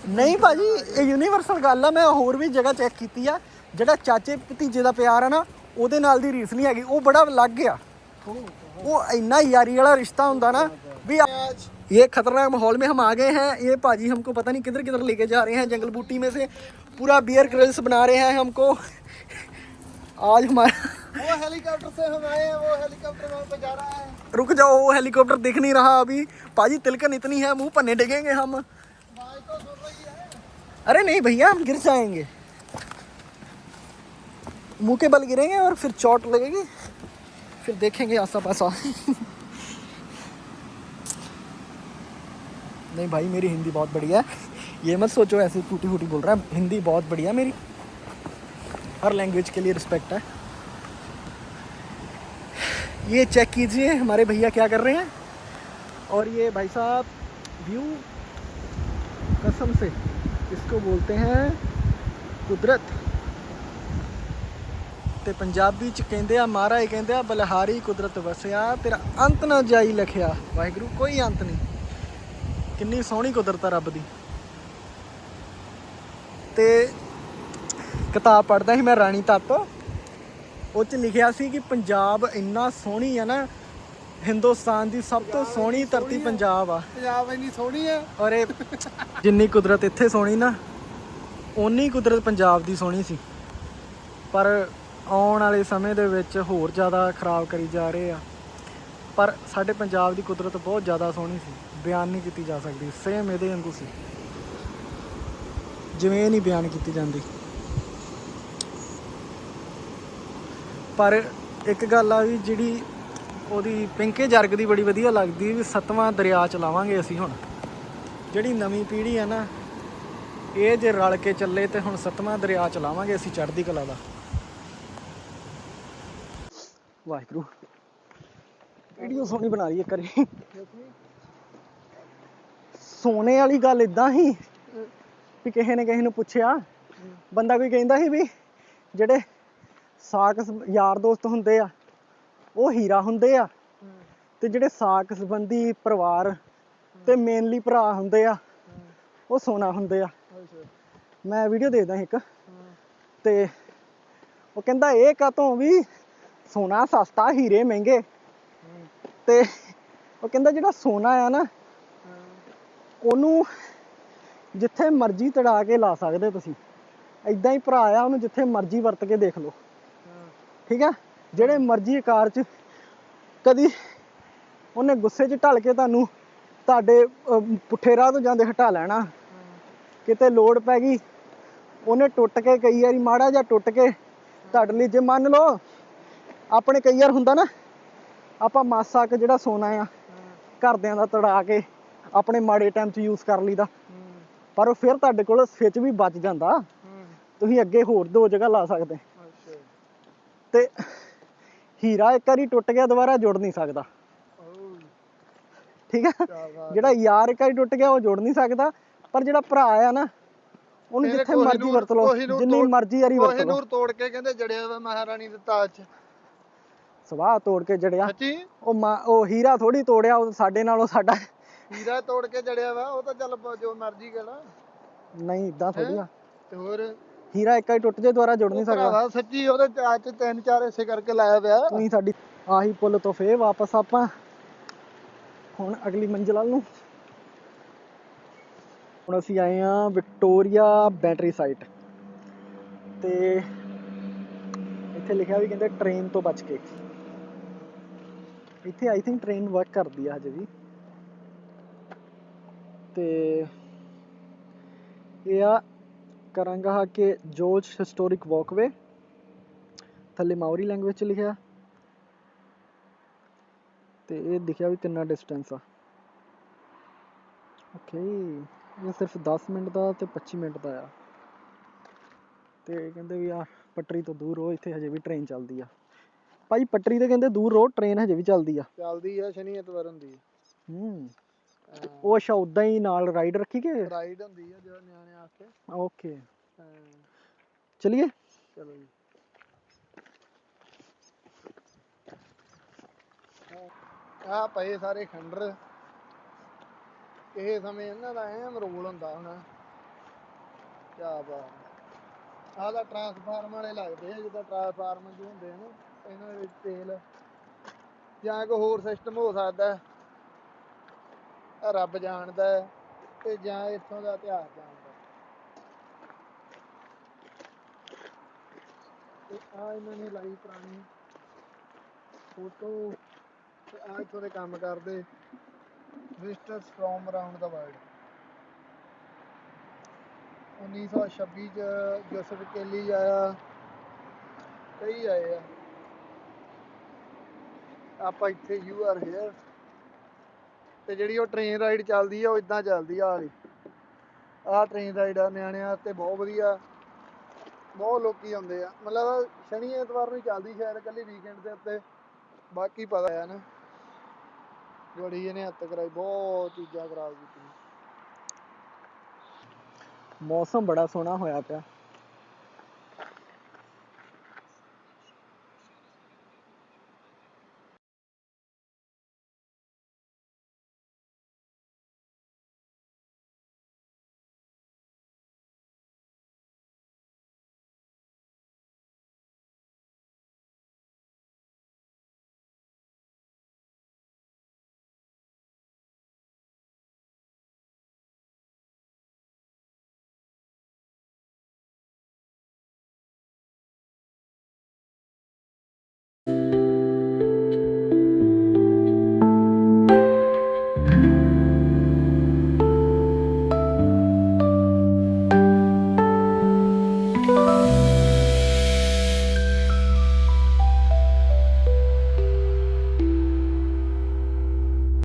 ਨਹੀਂ ਭਾਜੀ ਇਹ ਯੂਨੀਵਰਸਲ ਗੱਲ ਆ ਮੈਂ ਹੋਰ ਵੀ ਜਗ੍ਹਾ ਚੈੱਕ ਕੀਤੀ ਆ। ਜਿਹੜਾ ਚਾਚੇ ਭਤੀਜੇ ਦਾ ਪਿਆਰ ਆ ਨਾ ਉਹਦੇ ਨਾਲ ਦੀ ਰੀਸ ਨਹੀਂ ਹੈਗੀ ਉਹ ਬੜਾ ਅਲੱਗ ਆ। ਉਹ ਇੰਨਾ यारी वाला रिश्ता ਹੁੰਦਾ ना भी आज ये खतरनाक माहौल में हम आ गए हैं ये पाजी हमको पता नहीं किधर किधर लेके जा रहे हैं जंगल बूटी में से पूरा बियर ग्रिल्स बना रहे हैं हमको आज हमारा वो हेलीकॉप्टर से हम आए हैं वो हेलीकॉप्टर वहाँ पे जा रहा है रुक जाओ वो हेलीकॉप्टर दिख नहीं रहा अभी पाजी तिलकन इतनी है मुंह पन्ने डिगेंगे हम बाइक तो सुन रही है अरे नहीं भैया हम गिर जाएंगे मुंह के बल गिरेंगे और फिर चोट लगेगी फिर देखेंगे आसा पासा। नहीं भाई, मेरी हिंदी बहुत बढ़िया है। ये मत सोचो, ऐसे टूटी फूटी बोल रहा है। हिंदी बहुत बढ़िया मेरी। हर लैंग्वेज के लिए रिस्पेक्ट है। ये चेक कीजिए, हमारे भैया क्या कर रहे हैं। और ये भाई साहब व्यू कसम से, इसको बोलते हैं कुदरत। ਤੇ ਪੰਜਾਬੀ ਚ ਕਹਿੰਦੇ ਆ ਮਹਾਰਾਜ ਕਹਿੰਦੇ ਆ ਬਲਹਾਰੀ ਕੁਦਰਤ ਵਸਿਆ ਤੇਰਾ ਅੰਤ ਨਾ ਜਾਈ ਲਖਿਆ। ਵਾਹਿਗੁਰੂ ਕੋਈ ਅੰਤ ਨਹੀਂ। ਕਿੰਨੀ ਸੋਹਣੀ ਕੁਦਰਤ ਆ ਰੱਬ ਦੀ। ਤੇ ਕਿਤਾਬ ਪੜ੍ਹਦਾ ਸੀ ਮੈਂ ਰਾਣੀ ਤੱਤ। ਉਹ ਚ ਲਿਖਿਆ ਸੀ ਕਿ ਪੰਜਾਬ ਇੰਨਾ ਸੋਹਣੀ ਆ ਨਾ ਹਿੰਦੁਸਤਾਨ ਦੀ ਸਭ ਤੋਂ ਸੋਹਣੀ ਧਰਤੀ ਪੰਜਾਬ ਆ। ਪੰਜਾਬ ਇੰਨੀ ਸੋਹਣੀ ਹੈ ਔਰ ਇਹ ਜਿੰਨੀ ਕੁਦਰਤ ਇੱਥੇ ਸੋਹਣੀ ਨਾ ਓਨੀ ਕੁਦਰਤ ਪੰਜਾਬ ਦੀ ਸੋਹਣੀ ਸੀ। ਪਰ ਆਉਣ ਵਾਲੇ ਸਮੇਂ ਦੇ ਵਿੱਚ ਹੋਰ ਜ਼ਿਆਦਾ ਖਰਾਬ ਕਰੀ ਜਾ ਰਹੇ ਆ। ਪਰ ਸਾਡੇ ਪੰਜਾਬ ਦੀ ਕੁਦਰਤ ਬਹੁਤ ਜ਼ਿਆਦਾ ਸੋਹਣੀ ਸੀ। ਬਿਆਨ ਨਹੀਂ ਕੀਤੀ ਜਾ ਸਕਦੀ। ਸੇਮ ਇਹਦੇ ਵਾਂਗੂ ਸੀ। ਜਿਵੇਂ ਇਹ ਨਹੀਂ ਬਿਆਨ ਕੀਤੀ ਜਾਂਦੀ। ਪਰ ਇੱਕ ਗੱਲ ਆ ਵੀ ਜਿਹੜੀ ਉਹਦੀ ਪਿੰਕੇ ਜਰਗ ਦੀ ਬੜੀ ਵਧੀਆ ਲੱਗਦੀ ਵੀ ਸਤਵਾਂ ਦਰਿਆ ਚਲਾਵਾਂਗੇ ਅਸੀਂ ਹੁਣ। ਜਿਹੜੀ ਨਵੀਂ ਪੀੜ੍ਹੀ ਆ ਨਾ, ਇਹ ਜੇ ਰਲ ਕੇ ਚੱਲੇ ਤੇ ਹੁਣ ਸਤਵਾਂ ਦਰਿਆ ਚਲਾਵਾਂਗੇ ਅਸੀਂ ਚੜ੍ਹਦੀ ਕਲਾ ਦਾ। ਵਾਹਿਗੁਰੂ। ਵੀਡੀਓ ਸੋਹਣੀ ਬਣਾ ਰਹੀ ਹੈ ਕਰੀ ਸੋਨੇ ਵਾਲੀ ਗੱਲ ਇਦਾਂ ਹੀ ਵੀ ਕਿਸੇ ਨੇ ਕਿਸੇ ਨੂੰ ਪੁੱਛਿਆ। ਬੰਦਾ ਕੋਈ ਕਹਿੰਦਾ ਸੀ ਵੀ ਜਿਹੜੇ ਸਾਕ ਯਾਰ ਦੋਸਤ ਹੁੰਦੇ ਆ, ਉਹ ਹੀਰਾ ਹੁੰਦੇ ਆ ਤੇ ਜਿਹੜੇ ਸਾਕ ਸੰਬੰਧੀ ਪਰਿਵਾਰ ਤੇ ਮੇਨਲੀ ਭਰਾ ਹੁੰਦੇ ਆ, ਉਹ ਸੋਨਾ ਹੁੰਦੇ ਆ। ਮੈਂ ਵੀਡੀਓ ਦੇਖਦਾ ਸੀ ਇੱਕ ਤੇ ਉਹ ਕਹਿੰਦਾ, ਇਹ ਕਾਤੋਂ ਵੀ ਸੋਨਾ ਸਸਤਾ, ਹੀਰੇ ਮਹਿੰਗੇ। ਤੇ ਉਹ ਕਹਿੰਦਾ ਜਿਹੜਾ ਸੋਨਾ ਆ ਨਾ, ਉਹਨੂੰ ਜਿੱਥੇ ਮਰਜ਼ੀ ਤੜਾ ਕੇ ਲਾ ਸਕਦੇ ਤੁਸੀਂ। ਐਦਾਂ ਹੀ ਭਰਾ ਆ, ਉਹਨੂੰ ਜਿੱਥੇ ਮਰਜ਼ੀ ਵਰਤ ਕੇ ਦੇਖ ਲਓ। ਠੀਕ ਆ? ਜਿਹੜੇ ਮਰਜ਼ੀ ਆਕਾਰ ਚ ਕਦੀ ਉਹਨੇ ਗੁੱਸੇ 'ਚ ਢਲ ਕੇ ਤੁਹਾਨੂੰ ਤੁਹਾਡੇ ਪੁੱਠੇ ਰਾਹ ਤੋਂ ਜਾਂਦੇ ਹਟਾ ਲੈਣਾ। ਕਿਤੇ ਲੋੜ ਪੈ ਗਈ, ਉਹਨੇ ਟੁੱਟ ਕੇ ਕਈ ਵਾਰੀ ਮਾੜਾ ਜਿਹਾ ਟੁੱਟ ਕੇ ਤੁਹਾਡੇ ਲਈ ਜੇ ਮੰਨ ਲਓ ਆਪਣੇ ਕਈ ਵਾਰ ਹੁੰਦਾ ਨਾ ਆਪਾਂ ਮਾਸਾ ਕੁ ਜਿਹੜਾ ਸੋਨਾ ਆ ਘਰਦਿਆਂ ਦਾ ਤੜਾ ਕੇ ਆਪਣੇ ਮਾੜੇ ਟਾਈਮ 'ਚ ਯੂਜ਼ ਕਰ ਲਈਦਾ। ਪਰ ਉਹ ਫਿਰ ਤੁਹਾਡੇ ਕੋਲ ਸਵਿਚ ਵੀ ਬਚ ਜਾਂਦਾ। ਤੁਸੀਂ ਅੱਗੇ ਹੋਰ ਦੋ ਜਗ੍ਹਾ ਲਾ ਸਕਦੇ। ਤੇ ਹੀਰਾ ਇੱਕ ਵਾਰੀ ਟੁੱਟ ਗਿਆ ਦੁਬਾਰਾ ਜੁੜ ਨਹੀਂ ਸਕਦਾ। ਠੀਕ ਹੈ। ਜਿਹੜਾ ਯਾਰ ਇੱਕ ਵਾਰੀ ਟੁੱਟ ਗਿਆ ਉਹ ਜੁੜ ਨਹੀਂ ਸਕਦਾ। ਪਰ ਜਿਹੜਾ ਭਰਾ ਆ ਨਾ ਉਹਨੂੰ ਜਿੱਥੇ ਮਰਜ਼ੀ ਵਰਤ ਲਓ ਜਿੰਨੀ ਮਰਜ਼ੀ ਵਾਰੀ ਵਰਤ ਲਓ। ਕੋਹੀਨੂਰ ਤੋੜ ਕੇ ਕਹਿੰਦੇ ਜੜਿਆ ਵਾ ਮਹਾਰਾਣੀ ਦੇ ਤਾਜ 'ਚ। ਸਵਾਹ ਤੋੜ ਕੇ ਜੜਿਆ। ਸੱਚੀ? ਉਹ ਮਾ- ਉਹ ਹੀਰਾ ਥੋੜੀ ਤੋੜਿਆ ਉਹ ਸਾਡੇ ਨਾਲੋਂ ਸਾਡਾ। ਹੀਰਾ ਤੋੜ ਕੇ ਜੜਿਆ ਵਾ ਉਹ ਤਾਂ ਚੱਲ ਪ- ਜੋ ਮਰਜ਼ੀ ਕਹਿਣਾ ਨਹੀਂ ਇਦਾਂ ਥੋੜੀ ਆ। ਤੇ ਹੋਰ? ਹੀਰਾ ਇੱਕ ਵਾਰੀ ਟੁੱਟ ਜੇ ਦੁਬਾਰਾ ਜੁੜ ਨਹੀਂ ਉਹ ਸਕਦਾ। ਭਰਾਵਾ ਸੱਚੀ ਉਹਦੇ 'ਚ ਤਿੰਨ ਚਾਰ ਹਿੱਸੇ ਕਰਕੇ ਲਾਇਆ ਪਿਆ। ਤੁਸੀਂ ਸਾਡੀ ਆਹੀ ਪੁੱਲ ਤੋਂ ਫੇਰ ਵਾਪਸ ਆਪਾਂ ਹੁਣ ਅਗਲੀ ਮੰਜ਼ਿਲ ਵੱਲ ਨੂੰ। ਹੁਣ ਅਸੀਂ ਆਏ ਆ ਵਿਕਟੋਰੀਆ ਬੈਟਰੀ ਸਾਈਟ। ਤੇ ਇੱਥੇ ਲਿਖਿਆ ਵੀ ਕਹਿੰਦੇ ਟ੍ਰੇਨ ਤੋਂ ਬਚ ਕੇ। ਇੱਥੇ ਆਈ ਥਿੰਕ ਟ੍ਰੇਨ ਵਰਕ ਕਰਦੀ ਆ ਹਜੇ ਵੀ ਤੇ ਇਹ ਆ ਕਰਾਂਗਾ ਕਿ ਜੋਰਜ ਹਿਸਟੋਰਿਕ ਵਾਕਵੇ ਥੱਲੇ ਮਾਉਰੀ ਲੈਂਗੁਏਜ ਚ ਲਿਖਿਆ ਤੇ ਇਹ ਦਿਖਿਆ ਵੀ ਕਿੰਨਾ ਡਿਸਟੈਂਸ ਆ ਓਕੇ ਇਹ ਸਿਰਫ 10 ਮਿੰਟ ਦਾ ਤੇ 25 ਮਿੰਟ ਦਾ ਆ ਤੇ ਕਹਿੰਦੇ ਵੀ ਆ ਪਟਰੀ ਤੋਂ ਦੂਰ ਹੋ ਇੱਥੇ ਹਜੇ ਵੀ ਟ੍ਰੇਨ ਚੱਲਦੀ ਆ ਭਾਈ ਪਟਰੀ ਤੇ ਕਹਿੰਦੇ ਦੂਰ ਰੋ ਟ੍ਰੇਨ ਹਜੇ ਵੀ ਚੱਲਦੀ ਆ। ਚੱਲਦੀ ਆ ਸ਼ਨੀ ਐਤਵਾਰ ਹੁੰਦੀ ਹੂੰ। ਉਹ ਅੱਛਾ ਉਦਾਂ ਹੀ ਨਾਲ ਰਾਈਡ ਰੱਖੀ ਕਿ? ਰਾਈਡ ਹੁੰਦੀ ਆ ਜਿਹੜਾ ਨਿਆਣੇ ਆਸਤੇ ਓਕੇ ਚਲਿਏ? ਚਲੋ ਜੀ। ਆ ਪਏ ਸਾਰੇ ਖੰਡਰ। ਇਹ ਸਮੇਂ ਇਹਨਾਂ ਦਾ ਐਮ ਰੋਲ ਹੁੰਦਾ ਹੁਣ। ਕਿਆ ਬਾਤ। ਆਹ ਦਾ ਟਰਾਂਸਫਾਰਮ ਵਾਲੇ ਲੱਗਦੇ ਆ ਜਿੱਦਾਂ ਟਰਾਂਸਫਾਰਮ ਜੋ ਹੁੰਦੇ ਆ ਨਾ। ਇਹਨਾਂ ਦੇ ਵਿੱਚ ਤੇਲ ਜਾਂ ਕੋਈ ਹੋਰ ਸਿਸਟਮ ਹੋ ਸਕਦਾ ਹੈ। ਰੱਬ ਜਾਣਦਾ ਹੈ ਤੇ ਜਾਂ ਇੱਥੋਂ ਦਾ ਇਤਿਹਾਸ ਜਾਣਦਾ ਤੇ ਆ ਇਹਨਾਂ ਨੇ ਲਾਈ ਪੁਰਾਣੀ ਫੋਟੋ ਤੇ ਆ ਇੱਥੋਂ ਦੇ ਕੰਮ ਕਰਦੇ visitors from around the world 1926 ਚ ਜੋਸਫ ਕੇਲੀ ਆਇਆ, ਕਈ ਆਏ ਆ। ਆਪਾਂ ਇੱਥੇ ਯੂ ਆਰ ਹੇਅਰ ਤੇ ਜਿਹੜੀ ਉਹ ਟ੍ਰੇਨ ਰਾਈਡ ਚੱਲਦੀ ਆ, ਉਹ ਇਦਾਂ ਚੱਲਦੀ ਆ ਵਾਲੀ। ਆਹ ਟ੍ਰੇਨ ਰਾਈਡ ਆ ਨਿਆਣਿਆਂ ਵਾਸਤੇ ਬਹੁਤ ਵਧੀਆ। ਬਹੁਤ ਲੋਕੀ ਆਉਂਦੇ ਆ। ਮਤਲਬ ਸ਼ਨੀ ਐਤਵਾਰ ਨੂੰ ਚੱਲਦੀ ਸ਼ਾਇਦ ਕੱਲੀ ਵੀਕਐਂਡ ਦੇ ਉੱਤੇ। ਬਾਕੀ ਪਤਾ ਆ ਨਾ। ਬੜੀ ਇਹਨੇ ਹੱਥ ਕਰਾਈ, ਬਹੁਤ ਚੀਜ਼ਾਂ ਖਰਾਬ ਕੀਤੀਆਂ। ਮੌਸਮ ਬੜਾ ਸੋਹਣਾ ਹੋਇਆ ਪਿਆ।